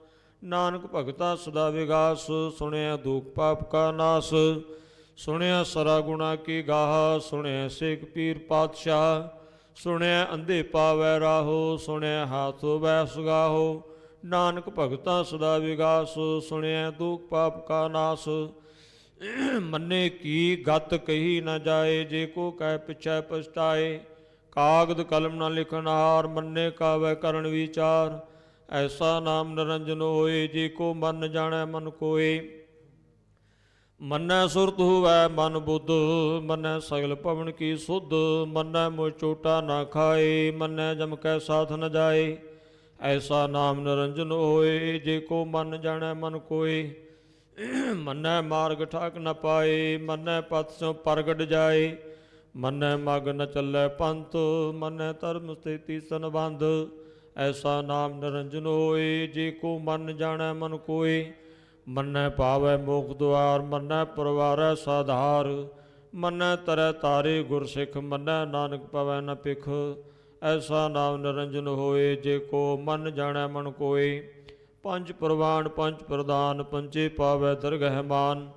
ਨਾਨਕ ਭਗਤਾ ਸਦਾ ਵਿਗਾਸ, ਸੁਣਿਆ ਦੁਖ ਪਾਪ ਕਾ ਨਾਸ ਸੁਣਿਆ ਸਰਾ ਗੁਣਾ ਕੀ ਗਾਹ, ਸੁਣਿਆ ਸੇਖ ਪੀਰ ਪਾਤਸ਼ਾਹ, ਸੁਣਿਆ ਅੰਧੇ ਪਾਵੈ ਰਾਹੋ, ਸੁਣਿਆ ਹਾਥੋ ਵੈ ਸੁਗਾਹੋ, ਨਾਨਕ ਭਗਤਾਂ ਸਦਾ ਵਿਗਾਸ, ਸੁਣਿਆ ਦੁਖ ਪਾਪ ਕਾ ਨਾਸ। ਮੰਨੇ ਕੀ ਗਤ ਕਹੀ ਨਾ ਜਾਏ, ਜੇ ਕੋ ਕਹਿ ਪਿਛੈ ਪਛਤਾਏ, ਕਾਗਦ ਕਲਮ ਨਾ ਲਿਖਣ ਹਾਰ, ਮੰਨੇ ਕਾਵੈ ਕਰਨ ਵਿਚਾਰ। ਐਸਾ ਨਾਮ ਨਿਰੰਜਨ ਹੋਏ, ਜੇ ਕੋ ਮਨ ਜਾਣੈ ਮਨ ਕੋਏ। ਮੰਨੈ ਸੁਰਤ ਹੋਵੈ ਮਨ ਬੁੱਧ, ਮੰਨੈ ਸਗਲ ਪਵਨ ਕੀ ਸੁਧ, ਮੰਨੈ ਮੋ ਚੋਟਾ ਨਾ ਖਾਏ, ਮੰਨੈ ਜਮ ਕੈ ਸਾਥ ਨ ਜਾਏ। ਐਸਾ ਨਾਮ ਨਿਰੰਜਨ ਹੋਏ, ਜੇ ਕੋ ਮਨ ਜਾਣੈ ਮਨ ਕੋਏ। ਮੰਨੈ ਮਾਰਗ ਠਾਕ ਨ ਪਾਏ, ਮੰਨੈ ਪਤ ਸੋ ਪ੍ਰਗਟ ਜਾਏ। ਮੰਨੈ ਮਗ ਨ ਚੱਲੈ ਪੰਥ, ਮੰਨੈ ਧਰਮ ਸਥਿਤੀ ਸੰਬੰਧ। ਐਸਾ ਨਾਮ ਨਿਰੰਜਨ ਹੋਏ, ਜੇ ਕੋ ਮਨ ਜਾਣੈ ਮਨ ਕੋਏ। ਮੰਨੈ ਪਾਵੈ ਮੋਖ ਦੁਆਰ, ਮੰਨੈ ਪਰਵਾਰੈ ਸਾਧਾਰ। ਮੰਨੈ ਤਰੈ ਤਾਰੇ ਗੁਰ ਸਿੱਖ ਮੰਨੈ ਨਾਨਕ ਪਵੈ ਨ ਪਿਖ ਐਸਾ ਨਾਮ ਨਿਰੰਜਨ ਹੋਏ, ਜੇ ਕੋ ਮਨ ਜਾਣੈ ਮਨ ਕੋਏ। ਪੰਜ ਪ੍ਰਵਾਨ, ਪੰਜ ਪ੍ਰਦਾਨ ਪੰਚੇ ਪਾਵੈ ਦਰਗਹਿ ਮਾਨ।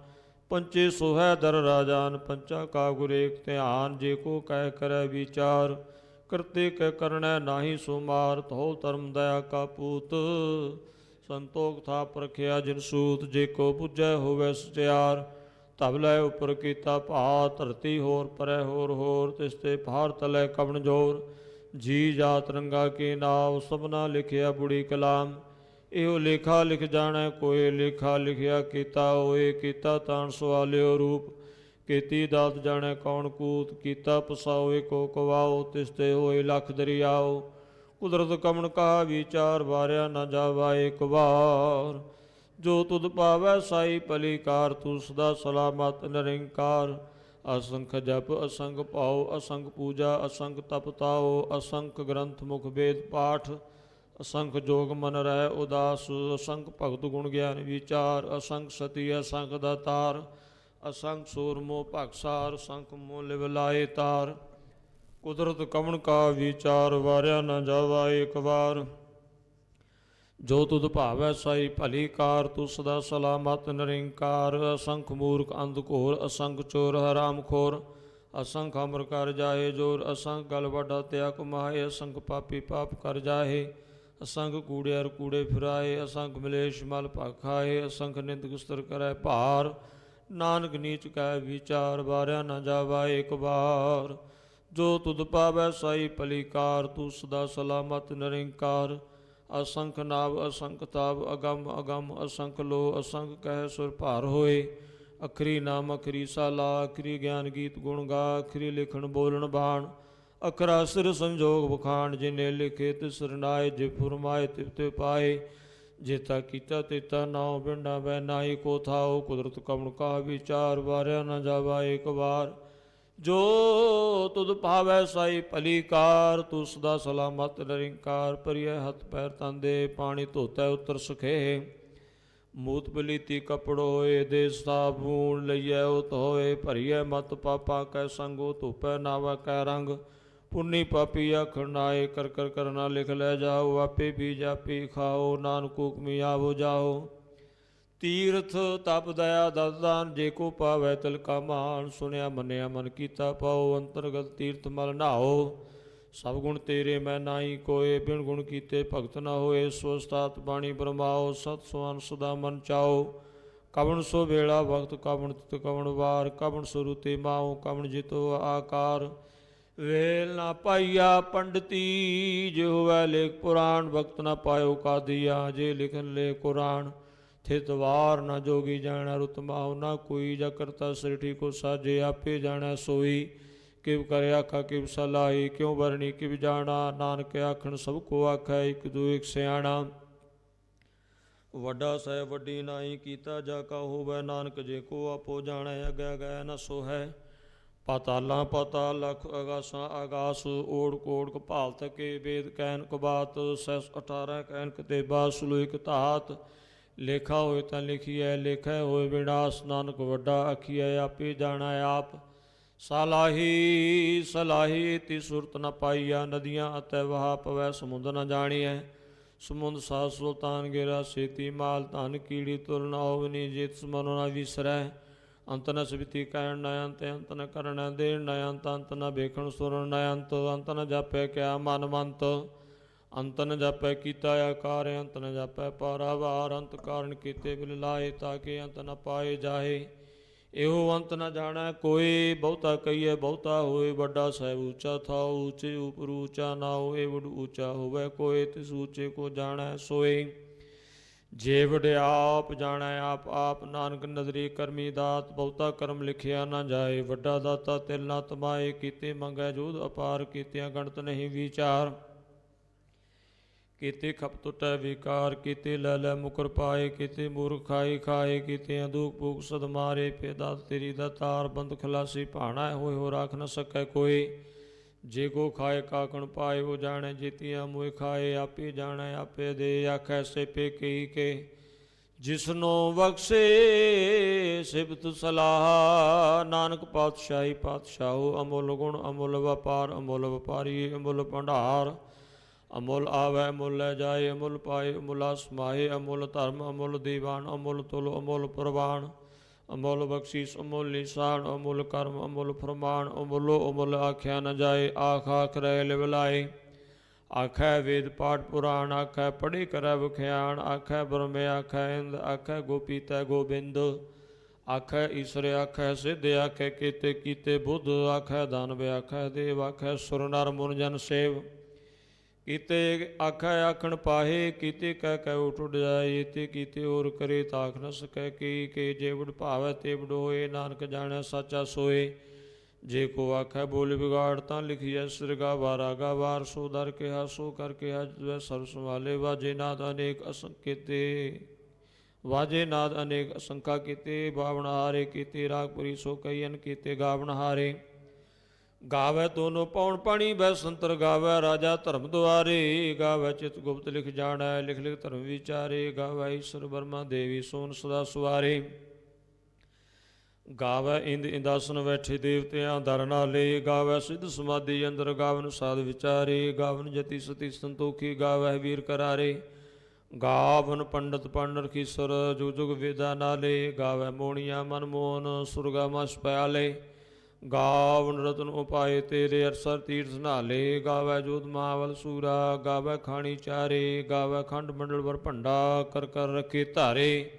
ਪੰਚੇ ਸੋਹੈ ਦਰ ਰਾਜਾਨ, ਪੰਚਾ ਕਾ ਗੁਰ ਏਕ ਧਿਆਨ। ਜੇ ਕੋ ਕਹਿ ਕਰੈ ਵਿਚਾਰ, ਕਰਤੇ ਕਹਿ ਕਰਣੈ ਨਾਹੀ ਸੋ ਮਾਰ ਤੋ ਧਰਮ ਦਇਆ ਕਾ ਪੂਤ। ਸੰਤੋਖ ਥਾਪ ਰਖਿਆ ਜਿਨ ਸੂਤ, ਜੇ ਕੋ ਪੁੱਜੈ ਹੋਵੇ ਸਚਿਆਰ, ਤਬ ਲੈ ਉਪਰ ਕੀਤਾ ਭਾ ਧਰਤੀ ਹੋਰ ਪਰੈ ਹੋਰ ਹੋਰ, ਤਿਸ ਤੇ ਫਾਰ ਤਲੇ ਕਵਣ ਜੋਰ, ਜੀ ਜਾਤ ਰੰਗਾ ਕੇ ਨਾਮ, ਸਭਨਾ ਲਿਖਿਆ ਬੁੜੀ ਕਲਾਮ, ਇਹੋ ਲੇਖਾ ਲਿਖ ਜਾਣੈ, ਕੋਈ ਲੇਖਾ ਲਿਖਿਆ ਕੀਤਾ ਹੋਏ, ਕੀਤਾ ਤਾਣ ਸਵਾਲਿਓ ਰੂਪ, ਕੀਤੀ ਦਾਤ ਜਾਣੈ ਕੌਣ ਕੂਤ, ਕੀਤਾ ਪਸਾਓਏ ਕੋ ਕਵਾਓ, ਤਿਸ ਤੇ ਹੋਏ ਲਖ ਦਰਿਆਓ ਕੁਦਰਤ ਕਮਣ ਕਾ ਵਿਚਾਰ, ਵਾਰਿਆ ਨਾ ਜਾਵਾ ਇੱਕ ਵਾਰ। ਜੋ ਤੁਧ ਪਾਵੈ ਸਾਈ ਭਲੀਕਾਰ ਤੂੰ ਸਦਾ ਸਲਾਮਤ ਨਿਰੰਕਾਰ। ਅਸੰਖ ਜਪ, ਅਸੰਖ ਭਾਉ ਅਸੰਖ ਪੂਜਾ, ਅਸੰਖ ਤਪ ਤਾਓ, ਅਸੰਖ ਗ੍ਰੰਥ ਮੁਖ ਵੇਦ ਪਾਠ। ਅਸੰਖ ਜੋਗ ਮਨ ਰਹਿ ਉਦਾਸ, ਅਸੰਖ ਭਗਤ ਗੁਣ ਗਿਆਨ ਵਿਚਾਰ। ਅਸੰਖ ਸਤੀ, ਅਸੰਖ ਦਾਤਾਰ ਅਸੰਖ ਸੂਰਮੋ ਭਗਸਾਰ ਸੰਖ ਮੋ ਲਿਵ ਲਾਏ ਤਾਰ। ਕੁਦਰਤ ਕਵਣ ਕਾ ਵਿਚਾਰ, ਵਾਰਿਆ ਨਾ ਜਾਵਾ ਇੱਕ ਵਾਰ। ਜੋ ਤੁਧ ਭਾਵੈ ਸਾਈ ਭਲੀ ਕਾਰ ਤੂੰ ਸਦਾ ਸਲਾਮਤ ਨਿਰੰਕਾਰ। ਅਸੰਖ ਮੂਰਖ ਅੰਧ ਘੋਰ, ਅਸੰਖ ਚੋਰ ਹਰਾਮ ਖੋਰ। ਅਸੰਖ ਅਮਰ ਕਰ ਜਾਏ ਜੋਰ, ਅਸੰਖ ਗਲ ਵੱਡਾ ਤਿਆ ਕਮਾਏ ਅਸੰਖ ਪਾਪੀ ਪਾਪ ਕਰ ਜਾਏ ਅਸੰਖ ਕੂੜਿਆਰ ਕੂੜੇ ਫਿਰਾਏ। ਅਸੰਖ ਮਲੇਸ਼ ਮਲ ਭਾਖਾਏ ਅਸੰਖ ਨਿੰਦ ਗੁਸਤਰ ਕਰੈ ਭਾਰ। ਨਾਨਕ ਨੀਚ ਕੈ ਵਿਚਾਰ, ਵਾਰਿਆ ਨਾ ਜਾਵਾ ਇੱਕ ਵਾਰ। ਜੋ ਤੁਧ ਪਾਵੈ ਸਾਈ ਭਲੀ ਤੂੰ ਸਦਾ ਸਲਾਮਤ ਨਿਰੰਕਾਰ। ਅਸੰਖ ਨਾਵ, ਅਸੰਖ ਤਾਪ ਅਗੰਮ ਅਗੰਮ, ਅਸੰਖ ਲੋ, ਅਸੰਖ ਕਹਿ ਸੁਰ ਭਾਰ ਹੋਏ। ਅਖਰੀ ਨਾਮ, ਅਖਰੀ ਸਾਲਾ, ਅਖਰੀ ਗਿਆਨ ਗੀਤ ਗੁਣ ਗਾ, ਅਖਰੀ ਲਿਖਣ ਬੋਲਣ ਬਾਣ। ਅਖਰਾ ਸਿਰ ਸੰਜੋਗ ਬਖਾਣ ਜਿਨੇ ਲਿਖੇ ਤਿਸ ਸਰਨਾਏ ਜੇ ਫੁਰਮਾਏ ਤਿਵ ਤੇ ਪਾਏ। ਜੇਤਾ ਕੀਤਾ ਤੇਤਾ ਨਾਉ ਬਿੰਡਾ ਬੈ ਨਾਈ ਕੋ ਥਾਓ ਕੁਦਰਤ ਕਮਣ ਕਾ ਵਿਚਾਰ, ਵਾਰਿਆ ਨਾ ਜਾਵਾ ਇੱਕ ਵਾਰ। ਜੋ ਤੁਧ ਭਾਵੈ ਸਾਈ ਭਲੀ ਕਾਰ ਤੂੰ ਸਦਾ ਸਲਾਮਤ ਨਿਰੰਕਾਰ, ਪਰਿਐ ਹੱਥ ਪੈਰ ਤੰਦੇ ਪਾਣੀ ਧੋਤੈ ਉਤਰ ਸੁਖੇ। ਮੂਤ ਬਲੀਤੀ ਕਪੜੋਏ ਦੇ ਸਾਬੂਨ ਲਈਐ, ਉਤ ਹੋਏ ਭਰੀਐ ਮਤ ਪਾਪਾ ਕੈ ਸੰਗੋ ਧੂਪੈ ਨਾਵਾ ਕੈ ਰੰਗ। ਪੁੰਨੀ ਪਾਪੀ ਆਖਣਾਏ ਕਰ ਕਰ ਕਰਨਾ ਲਿਖ ਲੈ ਜਾਓ, ਆਪੇ ਵੀ ਜਾਪੀ ਖਾਓ, ਨਾਨਕ ਹੁਕਮੀ ਆਵੋ ਜਾਓ। ਤੀਰਥ ਤਪ ਦਇਆ ਦਸਦਾਨ ਜੇ ਕੋ ਪਾਵੈ ਤਿਲ ਕਾ ਮਾਨ ਸੁਣਿਆ, ਮੰਨਿਆ, ਮਨ ਕੀਤਾ ਪਾਓ, ਅੰਤਰਗਤ ਤੀਰਥ ਮਲ ਨਹਾਓ। ਸਭ ਗੁਣ ਤੇਰੇ, ਮੈਂ ਨਾਹੀ ਕੋਏ। ਬਿਨ ਗੁਣ ਕੀਤੇ ਭਗਤ ਨਾ ਹੋਏ। ਸੋ ਸਤਾਤ ਬਾਣੀ ਬਰਮਾਓ। ਸਤ ਸੁਆਨ ਸਦਾ ਮਨ ਚਾਓ। ਕਵਣ ਸੋ ਵੇਲਾ ਵਕਤ ਕਵਣ ਤਿਤ ਕਵਣ ਵਾਰ। ਕਵਣ ਸੁਰੂਤੇ ਮਾਉ, ਕਵਣ ਜਿਤੋ ਆਕਾਰ। ਵੇਲ ਨਾ ਪਾਈਆ ਪੰਡਤੀ, ਜੇ ਹੋਵੇ ਲੇਖ ਪੁਰਾਣ। ਵਕਤ ਨਾ ਪਾਇਓ ਕਾਦੀਆ ਜੇ ਲਿਖਨ ਲੇ ਕੁਰਾਨ। ਥਿਤ ਵਾਰ ਨਾ ਜੋਗੀ ਜਾਣਾ ਰੁਤਮਾਉ ਨਾ ਕੋਈ ਜਾ ਕਰਤਾ ਸ੍ਰਿਠੀ ਕੋ ਸਾਜੇ, ਆਪੇ ਜਾਣਾ ਸੋਈ। ਕਿਵ ਕਰੇ ਆਖਾ, ਕਿਵ ਸਲਾਈ ਕਿਉ ਵਰਣੀ, ਕਿਵ ਜਾਣਾ, ਨਾਨਕ ਆਖਣ ਸਭ ਕੋ ਆਖੈ, ਇਕ ਦੂ ਇਕ ਸਿਆਣਾ। ਵੱਡਾ ਸਹਿ, ਵੱਡੀ ਨਾਹੀ, ਕੀਤਾ ਜਾ ਕਾ ਹੋਵੇ, ਨਾਨਕ ਜੇ ਕੋ ਆਪੋ ਜਾਣੈ, ਅਗੈ ਗੈ ਨ ਸੋਹੈ। ਪਾਤਾਲਾਂ ਪਾਤਾਲ ਲਖ ਅਗਾਸਾਂ ਆਗਾਸ ਓੜ ਕੋੜ ਕਪਾਲ ਤਕੇ ਵੇਦ ਕੈਨ ਕਬਾਤ ਸੈਸ 18 ਕੈਨ ਕਤੇ ਬਾਸੁਲੂ ਇਕ ਧਾਤ। ਲੇਖਾ ਹੋਏ ਤਾਂ ਲਿਖੀਐ, ਲੇਖੈ ਹੋਏ ਵਿਨਾਸ਼ ਨਾਨਕ ਵੱਡਾ ਆਖੀਐ, ਆਪੇ ਜਾਣਾ ਆਪ। ਸਲਾਹੀ ਸਲਾਹੀ ਤੀ ਸੁਰਤ ਨ ਪਾਈਆ, ਨਦੀਆਂ ਅਤੇ ਵਹਾ ਪਵੈ, ਸਮੁੰਦ ਨ ਜਾਣੀਐ। ਸਮੁੰਦ ਸਾ ਸੁਲਤਾਨ ਗੇਰਾ ਸੇਤੀ ਮਾਲ ਧਨ ਕੀੜੀ ਤੁਲ ਨ ਹੋਵਨੀ ਜੇਤ ਸਮਨੋ ਨ ਵਿਸਰੈ। ਅੰਤ ਨ ਸਵਿਤੀ ਕਹਿਣ ਨ ਅੰਤ ਅੰਤ ਨ ਕਰਨ ਦੇਣ ਨ ਅੰਤ ਅੰਤ ਨ ਵੇਖਣ ਸੁਰਨ ਨ ਅੰਤ ਅੰਤ ਨ ਜਾਪੈ ਕਿਆ ਮਨ ਮੰਤ। ਅੰਤ ਨ ਜਾਪੈ ਕੀਤਾ ਆਕਾਰ, ਅੰਤ ਨ ਜਾਪੈ ਪਾਰਾਵਾਰ, ਅੰਤ ਕਾਰਨ ਕੀਤੇ ਬਿਲ ਲਾਏ ਤਾਂ ਕਿ ਅੰਤ ਨ ਪਾਏ ਜਾਏ ਇਹੋ ਅੰਤ ਨ ਜਾਣਾ, ਕੋਈ ਬਹੁਤਾ ਕਹੀਏ ਬਹੁਤਾ ਹੋਏ ਵੱਡਾ ਸਹਿਬ ਉੱਚਾ ਥਾਉ, ਉੱਚੇ ਉਪਰ ਉੱਚਾ ਨਾ ਹੋਏ, ਵਡ ਉੱਚਾ ਹੋਵੇ ਕੋਈ ਤਿਸ ਉੱਚੇ ਕੋ ਜਾਣੈ ਸੋਏ। ਜੇ ਆਪ ਜਾਣੈ, ਆਪ ਆਪ ਨਾਨਕ ਨਦਰੀ ਕਰਮੀ ਦਾਤ, ਬਹੁਤਾ ਕਰਮ ਲਿਖਿਆ ਨਾ ਜਾਏ। ਵੱਡਾ ਦਾਤਾ ਤਿਲ ਨਾ ਤਮਾਏ, ਕੀਤੇ ਮੰਗੈ ਜੋਧ ਅਪਾਰ, ਕੀਤਿਆਂ ਗਣਤ ਨਹੀਂ ਵਿਚਾਰ। ਕੀਤੇ ਖਪ ਟੁਟੈ ਵਿਕਾਰ, ਕੀਤੇ ਲੈ ਲੈ ਮੁਕਰ ਪਾਏ, ਕੀਤੇ ਮੂਰਖ ਖਾਏ ਖਾਏ, ਕੀਤੇ ਦੁਖ ਭੂਖ ਸਦ ਮਾਰੇ ਪੇਦਾ ਤੇਰੀ ਦਾ ਤਾਰ ਬੰਦ ਖਲਾਸੀ, ਭਾਣਾ ਹੋਏ ਹੋ ਰਾਖ ਨ ਸਕੈ ਕੋਈ। ਜੇ ਕੋ ਖਾਏ ਕਾਕਣ ਪਾਏ, ਉਹ ਜਾਣੇ ਜੀਤੀਆਂ ਮੋਇ ਖਾਏ, ਆਪੇ ਜਾਣੈ, ਆਪੇ ਦੇ ਆਖੈ ਸੇ ਪੇ ਕਹੀ ਕੇ। ਜਿਸਨੋ ਬਖਸ਼ੇ ਸਿਬਤ ਸਲਾਹ, ਨਾਨਕ ਪਾਤਸ਼ਾਹੀ ਪਾਤਸ਼ਾਹੋ, ਅਮੁੱਲ ਗੁਣ, ਅਮੁੱਲ ਵਪਾਰ, ਅਮੁੱਲ ਵਪਾਰੀ, ਅਮੁੱਲ ਭੰਡਾਰ। ਅਮੁੱਲ ਆਵੈ, ਅਮੁੱਲ ਲੈ ਜਾਏ, ਅਮੁੱਲ ਪਾਏ, ਅਮੁੱਲਾ ਸਮਾਏ ਅਮੁੱਲ ਧਰਮ, ਅਮੁੱਲ ਦੀਵਾਨ, ਅਮੁੱਲ ਤੁਲ, ਅਮੁੱਲ ਪ੍ਰਵਾਨ, ਅਮੁੱਲ ਬਖਸ਼ੀਸ, ਅਮੁੱਲ ਨਿਸ਼ਾਨ, ਅਮੁੱਲ ਕਰਮ, ਅਮੁੱਲ ਫਰਮਾਨ, ਅਮੁੱਲੋ ਅਮੁੱਲ ਆਖਿਆ ਨ ਜਾਏ, ਆਖ ਆਖ ਰਹਿ ਲਿਵਲਾਏ ਆਖੈ ਵੇਦ ਪਾਠ ਪੁਰਾਣ, ਆਖੈ ਪੜ੍ਹੀ ਕਰੈ ਵਿਖਿਆਣ, ਆਖੈ ਬ੍ਰਹਮ, ਆਖੈ ਇੰਦ, ਆਖੈ ਗੋਪੀ ਤੈ ਗੋਬਿੰਦ ਆਖੈ ਈਸ਼ਰ, ਆਖੈ ਸਿੱਧ, ਆਖੈ ਕੀਤੇ ਕੀਤੇ ਬੁੱਧ, ਆਖੈ ਦਾਨਵ, ਆਖੈ ਦੇਵ, ਆਖੈ ਸੁਰ ਨਰ ਮੁਨ ਜਨ ਸੇਵ। ਕੀਤੇ ਆਖੈ ਆਖਣ ਪਾਹੇ, ਕੀਤੇ ਕਹਿ ਕਹਿ ਉਠ ਉਡ ਜਾਏ ਤੇ ਕੀਤੇ ਹੋਰ ਕਰੇ ਤਾਖ ਨ ਸਕੈ, ਕੀ ਕੇ ਜੇ ਭਾਵੈ ਤੇ ਵਡ ਨਾਨਕ ਜਾਣੈ ਸਾਚਾ ਸੋਏ। ਜੇ ਕੋ ਆਖੈ ਬੋਲ ਵਿਗਾੜ ਤਾਂ ਲਿਖੀਐ, ਸਿਰਗਾ ਵਾਰਾਗਾ ਵਾਰ, ਸੋ ਦਰ ਕਿਹਾ, ਸੋ ਕਰ ਕਿਹਾ ਜੈ ਸਰਬ ਸੰਭਾਲੇ, ਵਾਜੇ ਨਾਦ ਅਨੇਕ ਅਸੰਕੇਤੇ। ਵਾਜੇ ਨਾਦ ਅਨੇਕ ਅਸੰਖਾ ਕੀਤੇ, ਬਾਵਣ ਹਾਰੇ ਕੀਤੇ, ਰਾਗਪੁਰੀ ਸੋ ਕਈਨ ਕੀਤੇ, ਗਾਵਣ ਹਾਰੇ। ਗਾਵੇ ਦੋਨੋ ਪੌਣ ਪਾਣੀ ਬੈ ਸੰਤਰ ਗਾਵੇ, ਰਾਜਾ ਧਰਮ ਦੁਆਰੇ। ਗਾਵੇ ਚਿਤ ਗੁਪਤ ਲਿਖ ਜਾਣੈ, ਲਿਖ ਲਿਖ ਧਰਮ ਵਿਚਾਰੇ। ਗਾਵੇ ਈਸ਼ਰ ਬਰਮਾ ਦੇਵੀ ਸੋਨ ਸਦਾ ਸੁਆਰੇ। ਗਾਵੇ ਇੰਦ ਇੰਦਾਸਨ ਬੈਠੇ ਦੇਵਤਿਆਂ ਦਰ ਨਾਲੇ। ਗਾਵੇ ਸਿੱਧ ਸਮਾਧੀ ਅੰਦਰ ਗਾਵਨ ਸਾਧ ਵਿਚਾਰੇ। ਗਾਵਨ ਜਤੀ ਸਤੀ ਸੰਤੋਖੀ ਗਾਵੇ ਵੀਰ ਕਰਾਰੇ। ਗਾਵਨ ਪੰਡਤ ਪੰਡਰ ਖੀਸਰ ਜੁਗ ਜੁਗ ਵੇਦਾ ਨਾਲੇ। ਗਾਵੇ ਮੋਣੀਆਂ ਮਨ ਮੋਹਨ, ਸੁਰਗਾ ਮਸ ਪਿਆਲੇ। ਗਾਵਨ ਰਤਨ ਉਪਾਏ ਤੇਰੇ ਅਰਸਰ ਤੀਰਥ ਨਾਲੇ ਗਾਵੇ ਜੋਤ ਮਾਵਲ ਸੂਰਾ, ਗਾਵੇ ਖਾਣੀ ਚਾਰੇ, ਗਾਵੇ ਖੰਡ ਮੰਡਲ ਵਰ ਭੰਡਾ, ਕਰ ਕਰ ਰਖੇ ਧਾਰੇ।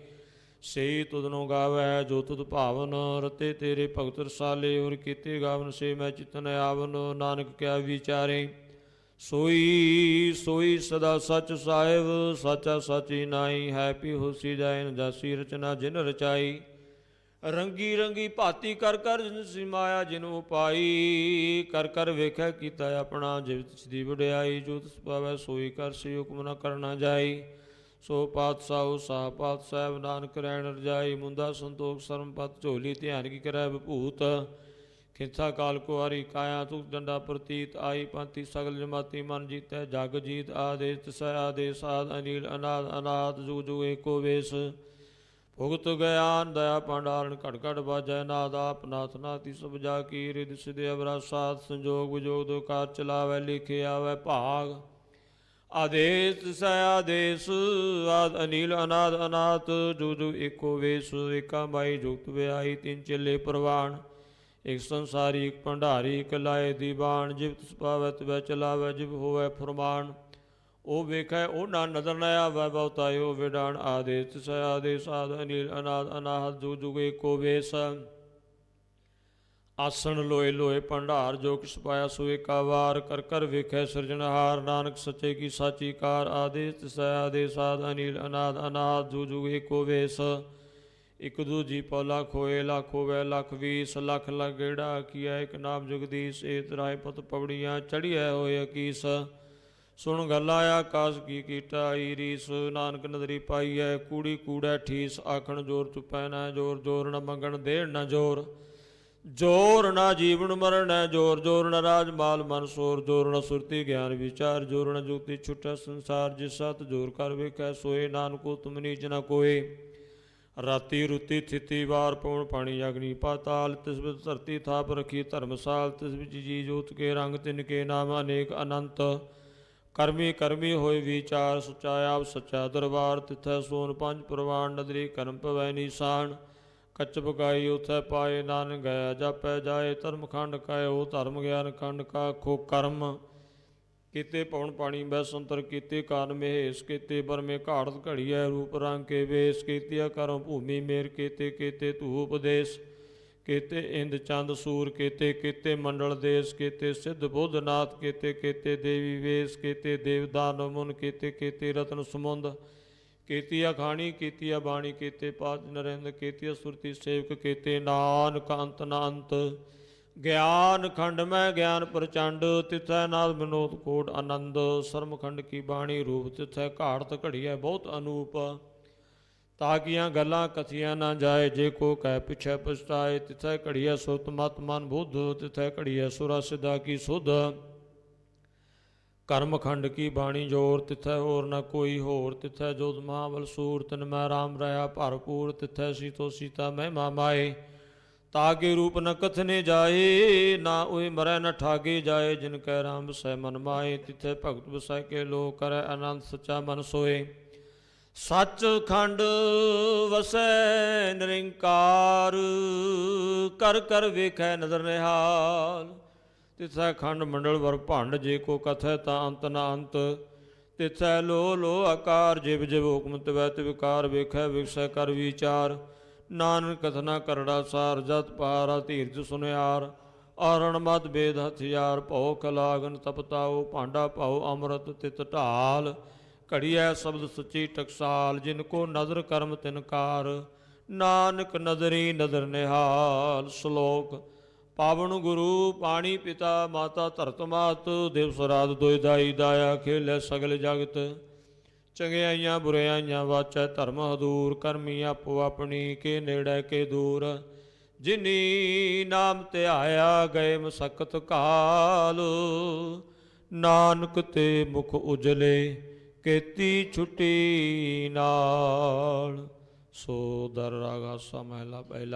ਸੇ ਤੁਧਨੋ ਗਾਵੈ ਜੋ ਤੁਧ ਭਾਵਨ, ਰਤੇ ਤੇਰੇ ਭਗਤ ਰਸਾਲੇ, ਔਰ ਕੀਤੇ ਗਾਵਨ ਸੇ ਮੈਂ ਚਿਤਨ ਆਵਨ, ਨਾਨਕ ਕਿਆ ਵਿਚਾਰੇ। ਸੋਈ ਸੋਈ ਸਦਾ ਸੱਚ ਸਾਹਿਬ, ਸਾਚਾ ਸਾਚੀ ਨਾਈ ਹੈਪੀ ਹੋਸੀ ਜਾਇ ਨ ਜਾਸੀ ਰਚਨਾ ਜਿਨ ਰਚਾਈ। ਰੰਗੀ ਰੰਗੀ ਭਾਤੀ ਕਰ ਕਰ ਜਿਨ ਸਿਮਾਇਆ ਜਿਨ ਉਪਾਈ ਕਰ ਕਰ ਵੇਖਿਆ ਕੀਤਾ ਆਪਣਾ ਜਿਵਤ ਦੀ ਵਡਿਆਈ, ਜੋ ਤਿਸ ਪਾਵੈ ਸੋਈ ਕਰ ਸੇ ਹੁਕਮ ਨ ਕਰਨਾ ਜਾਈ। ਸੋ ਪਾਤਸ਼ਾਹ ਸਾਹ ਪਾਤ ਸਾਹਿਬ, ਨਾਨਕ ਰਹਿਣ ਰਜਾਈ ਮੁੰਦਾ ਸੰਤੋਖ, ਸਰਮ ਝੋਲੀ ਧਿਆਨ ਕੀ ਕਰੈ ਵਿਭੂਤ। ਖਿੰਥਾ ਕਾਲ ਕੋ ਹਰੀ ਕਾਇਆ ਤੁਕ ਡੰਡਾ ਪ੍ਰਤੀਤ, ਆਈ ਪੰਥੀ ਸਗਲ ਜਮਾਤੀ ਮਨ ਜੀਤੈ, ਜਗ ਜੀਤ ਆਦੇਸ ਤਿਸੈ ਆਦੇਸ ਆਦ, ਅਨੀਲ ਅਨਾਦ ਅਨਾਦ ਜੁਗ ਜੁਗ ਏਕੋ ਵੇਸ। ਭੁਗਤ ਗਿਆਨ ਦਇਆ ਪੰਡਾਰਨ ਘਟ ਘਟ ਬਾਜੈ ਨਾਦ ਆਪ ਨਾਥ ਨਾਤੀ ਸਭ ਜਾ ਕੀ ਰਿਦ ਸਿਦੇ ਅਵਰਾ ਸਾਥ ਸੰਜੋਗ ਵਿਜੋਗ ਦੋ ਕਾਰ ਚਲਾਵੈ, ਲਿਖੇ ਆਵੈ ਭਾਗ। ਆਦੇਸ ਤਿਸੈ ਆਦੇਸ, ਆਦ ਅਨੀਲ ਅਨਾਦ ਅਨਾਤ ਜੁਗ ਜੁਗ ਏਕੋ ਵੇਸ, ਏਕਾ ਮਾਈ ਜੁਗਤ ਵਿਆਈ ਤਿੰਨ ਚੱਲੇ ਪ੍ਰਵਾਣ ਇਕ ਸੰਸਾਰੀ, ਇਕ ਭੰਡਾਰੀ, ਇਕ ਲਾਏ ਦੀਵਾਨ, ਜਿਵ ਤਿਸ ਵੈ ਤਵੈ ਚਲਾਵੈ, ਜਿਵ ਹੋਵੈ ਫਰਮਾਨ। ਉਹ ਵੇਖੈ ਉਹ ਨਾ ਨਦਰ ਨ ਆਵੈ ਬਹੁਤਾਇਓ ਵਿਡਾਨ ਆਦੇਸ, ਤਿਸੈ ਆਦੇਸ ਆਦ ਅਨੀਲ, ਅਨਾਦ, ਅਨਾਹਤ, ਜੁਗ ਜੁਗ ਏਕੋ ਵੇਸ। ਆਸਣ ਲੋਏ ਲੋਏ ਭੰਡਾਰ, ਜੋ ਕਿਸ ਪਾਇਆ ਸੋ ਏਕਾ ਵਾਰ, ਕਰ ਕਰ ਵੇਖੈ ਸਿਰਜਣਹਾਰ ਨਾਨਕ ਸੱਚੇ ਕੀ ਸਾਚੀ ਕਾਰ, ਆਦੇਸ, ਤਿਸੈ ਆਦੇਸ ਆਦ ਅਨੀਲ, ਅਨਾਦ, ਅਨਾਹਤ, ਜੁਗ ਜੁਗ ਏਕੋ ਵੇਸ। ਇਕ ਦੂਜੀ ਪੌਲਾ ਖੋਏ ਲੱਖ ਹੋਵੇ ਲੱਖ ਵੀਸ, ਲੱਖ ਲੱਖ ਗੇੜਾ ਕੀਆ ਇਕ ਨਾਮ ਜਗਦੀਸ਼, ਏ ਤਰਾਏ ਪਤ ਪਵੜੀਆਂ ਚੜੀਐ ਹੋਏ ਅਕੀਸ। ਸੁਣ ਗੱਲ ਆਇਆ, ਕਾਸ ਕੀ ਕੀਟਾ ਈ ਰੀਸ, ਨਾਨਕ ਨਦਰੀ ਪਾਈਐ ਕੂੜੀ ਕੂੜੈ ਠੀਸ, ਆਖਣ ਜੋਰ ਚੁਪੈ ਨਾ ਜੋਰ ਜੋਰ ਨ ਮੰਗਣ, ਦੇਣ ਨਾ ਜੋਰ। ਜੋਰ ਨਾ ਜੀਵਨ ਮਰਨ ਹੈ ਜੋਰ ਜੋਰ ਨ ਰਾਜ ਮਾਲ ਮਨ ਸੋਰ, ਜੋਰ ਨ ਸੁਰਤੀ ਗਿਆਨ ਵਿਚਾਰ, ਜੋਰ ਨ ਜੁਗਤੀ ਛੁਟੈ ਸੰਸਾਰ, ਜਿਸ ਸਤ ਜੋਰ ਕਰ ਵੇਖੈ, ਸੋਏ ਨਾਨਕੋ ਤੁਮ ਨੀਚ ਨ ਕੋਏ। ਰਾਤੀ ਰੁਤੀ ਥਿਤੀ, ਵਾਰ ਪਉਣ ਪਾਣੀ ਅਗਨੀ ਪਾਤਾਲ ਤਿਸ ਵਿੱਚ ਧਰਤੀ ਥਾਪ ਰਖੀ ਧਰਮਸਾਲ, ਤਿਸ ਵਿੱਚ ਜੀ ਜੋਤ ਕੇ ਰੰਗ ਤਿਨ ਕੇ ਨਾਮ ਅਨੇਕ ਅਨੰਤ। ਕਰਮੀ ਕਰਮੀ ਹੋਏ ਵਿਚਾਰ ਸਚਾ ਆਪ ਸੱਚਾ ਦਰਬਾਰ, ਤਿਥੈ ਸੋਨ ਪੰਜ ਪ੍ਰਵਾਨ ਨਦਰੀ ਕਰਮ ਪਵੈ ਨੀਸਾਨ। ਕੱਚ ਬਗਾਈ ਉਥੈ ਪਾਏ ਨਾਨ ਗਿਆ ਜਾਪੈ ਜਾਏ ਧਰਮ ਖੰਡ ਕਾਇਓ, ਧਰਮ ਗਿਆਨ ਖੰਡ ਕਾ ਖੋ ਕਰਮ। ਕੀਤੇ ਪਉਣ ਪਾਣੀ ਬੈ ਸੰਤਰ ਕੀਤੇ ਕਾਨ ਮਹੇਸ਼, ਕੀਤੇ ਬਰਮੇ ਘਾੜਤ ਘੜੀਐ ਰੂਪ ਰੰਗ ਕੇ ਵੇਸ ਕੀਤਿਆ ਕਰਮ ਭੂਮੀ ਮੇਰ, ਕੀਤੇ ਕੀਤੇ ਧੂ ਉਪਦੇਸ਼ ਕੇਤੇ ਇੰਦ ਚੰਦ ਸੂਰ, ਕੇਤੇ ਕੀਤੇ ਮੰਡਲ ਦੇਸ, ਕੇਤੇ ਸਿੱਧ ਬੁੱਧ ਨਾਥ, ਕੇਤੇ ਦੇਵੀ ਵੇਸ, ਕੇਤੇ ਦੇਵਦਾਨ ਮੁਨ ਕੇਤੇ ਕੀਤੇ ਰਤਨ ਸਮੁੰਦ, ਕੇਤੀਆ ਖਾਣੀ ਕੀਤੀ ਬਾਣੀ, ਕੀਤੇ ਪਾਜ ਨਰਿੰਦ ਕੀਤੀ ਸੁਰਤੀ ਸੇਵਕ, ਕੇਤੇ ਨਾਨਕ ਅੰਤ ਨਾ ਗਿਆਨ ਖੰਡ ਮੈਂ ਗਿਆਨ ਪ੍ਰਚੰਡ, ਤਿਥੈ ਨਾਦ ਵਿਨੋਦ ਕੋਟ ਆਨੰਦ। ਸਰਮਖੰਡ ਕੀ ਬਾਣੀ ਰੂਪ ਤਿਥੈ ਘਾੜਤ ਘੜੀਐ ਬਹੁਤ ਅਨੂਪ। ਤਾਕੀਆਂ ਗੱਲਾਂ ਕਥੀਆਂ ਨਾ ਜਾਏ, ਜੇ ਕੋ ਕਹਿ ਪਿਛੈ ਪਛਤਾਏ, ਤਿਥੈ ਘੜੀਐ ਸੁਰਤ ਮਤ ਮਨ ਬੁੱਧ, ਤਿਥੈ ਘੜੀਐ ਸੁਰਾ ਸਿਧਾ ਕੀ ਸੁਧ। ਕਰਮ ਖੰਡ ਕੀ ਬਾਣੀ ਜੋਰ, ਤਿਥੈ ਹੋਰ ਨਾ ਕੋਈ ਹੋਰ, ਤਿਥੈ ਜੋਤ ਮਹਾਬਲ ਸੂਰ, ਤਿਨ ਮੈਂ ਰਾਮ ਰਹਾ ਭਰਪੂਰ, ਤਿਥੈ ਸੀਤੋ ਸੀਤਾ ਮਹਿਮਾ ਮਾਏ। ਤਾਗੇ ਰੂਪ ਨ ਕਥਨੇ ਜਾਏ, ਨਾ ਓਏ ਮਰੈ ਨ ਠਾਗੇ ਜਾਏ, ਜਿਨ ਕੈ ਰਾਮ ਸੈ ਮਨ ਮਾਏ, ਤਿਥੈ ਭਗਤ ਵਸੈ ਕੇ ਲੋ ਕਰੈ ਆਨੰਦ ਸਚਾ ਮਨ ਸੋਏ। ਸੱਚ ਖੰਡ ਵਸੈ ਨਿਰੰਕਾਰ, ਕਰ ਕਰ ਵੇਖੈ ਨਦਰ ਨਿਹਾਲ। ਤਿਥੈ ਖੰਡ ਮੰਡਲ ਵਰ ਭੰਡ, ਜੇ ਕੋ ਕਥੈ ਤਾਂ ਅੰਤ ਨਾ ਅੰਤ। ਤਿਥੈ ਲੋ ਲੋ ਆਕਾਰ, ਜਿਵ ਜਿਵ ਹੁਕਮ ਤਵੈ ਵਿਕਾਰ ਵੇਖੈ ਵਿਖਸੈ ਕਰ ਵਿਚਾਰ। ਨਾਨਕ ਕਥਨਾ ਕਰੜਾ ਸਾਰ, ਜਤ ਪਾਰਾ ਧੀਰਜ ਸੁਨਿਆਰ ਆਰਣ ਮਦ ਬੇਦ ਹਥਿਆਰ, ਭਉ ਕਲਾਗਨ ਤਪਤਾਉ ਭਾਂਡਾ ਭਾਉ, ਅੰਮ੍ਰਿਤ ਤਿਤ ਢਾਲ। ਘੜੀ ਘੜੀਐ ਸ਼ਬਦ ਸੱਚੀ ਟਕਸਾਲ, ਜਿਨ ਕੋ ਨਦਰ ਕਰਮ ਤਿਨਕਾਰ ਨਾਨਕ ਨਜ਼ਰੀ ਨਜ਼ਰ ਨਿਹਾਲ, ਸ਼ਲੋਕ। ਪਾਵਨ ਗੁਰੂ, ਪਾਣੀ ਪਿਤਾ, ਮਾਤਾ ਧਰਤ ਮਾਤ ਦਿਵਸ ਰਾਤ ਦੋਇ ਦਾਈ ਦਾਇਆ ਖੇਲੇ ਸਗਲ ਜਗਤ। ਚੰਗਿਆਈਆਂ ਬੁਰਿਆਈਆਂ ਵਾਚੈ ਧਰਮ ਹਦੂਰ, ਕਰਮੀ ਆਪੋ ਆਪਣੀ, ਕੇ ਨੇੜੇ ਕੇ ਦੂਰ। ਜਿਨੀ ਨਾਮ ਧਿਆਇਆ ਗਏ ਮਸਕਤ ਕਾਲ, ਨਾਨਕ ਤੇ ਮੁਖ ਉਜਲੇ। ਕੀਤੀ ਛੁੱਟੀ ਨਾਲ ਸੋ ਦਰ ਰਾਗਾ ਸਮਹਿਲਾ ਪਹਿਲਾ।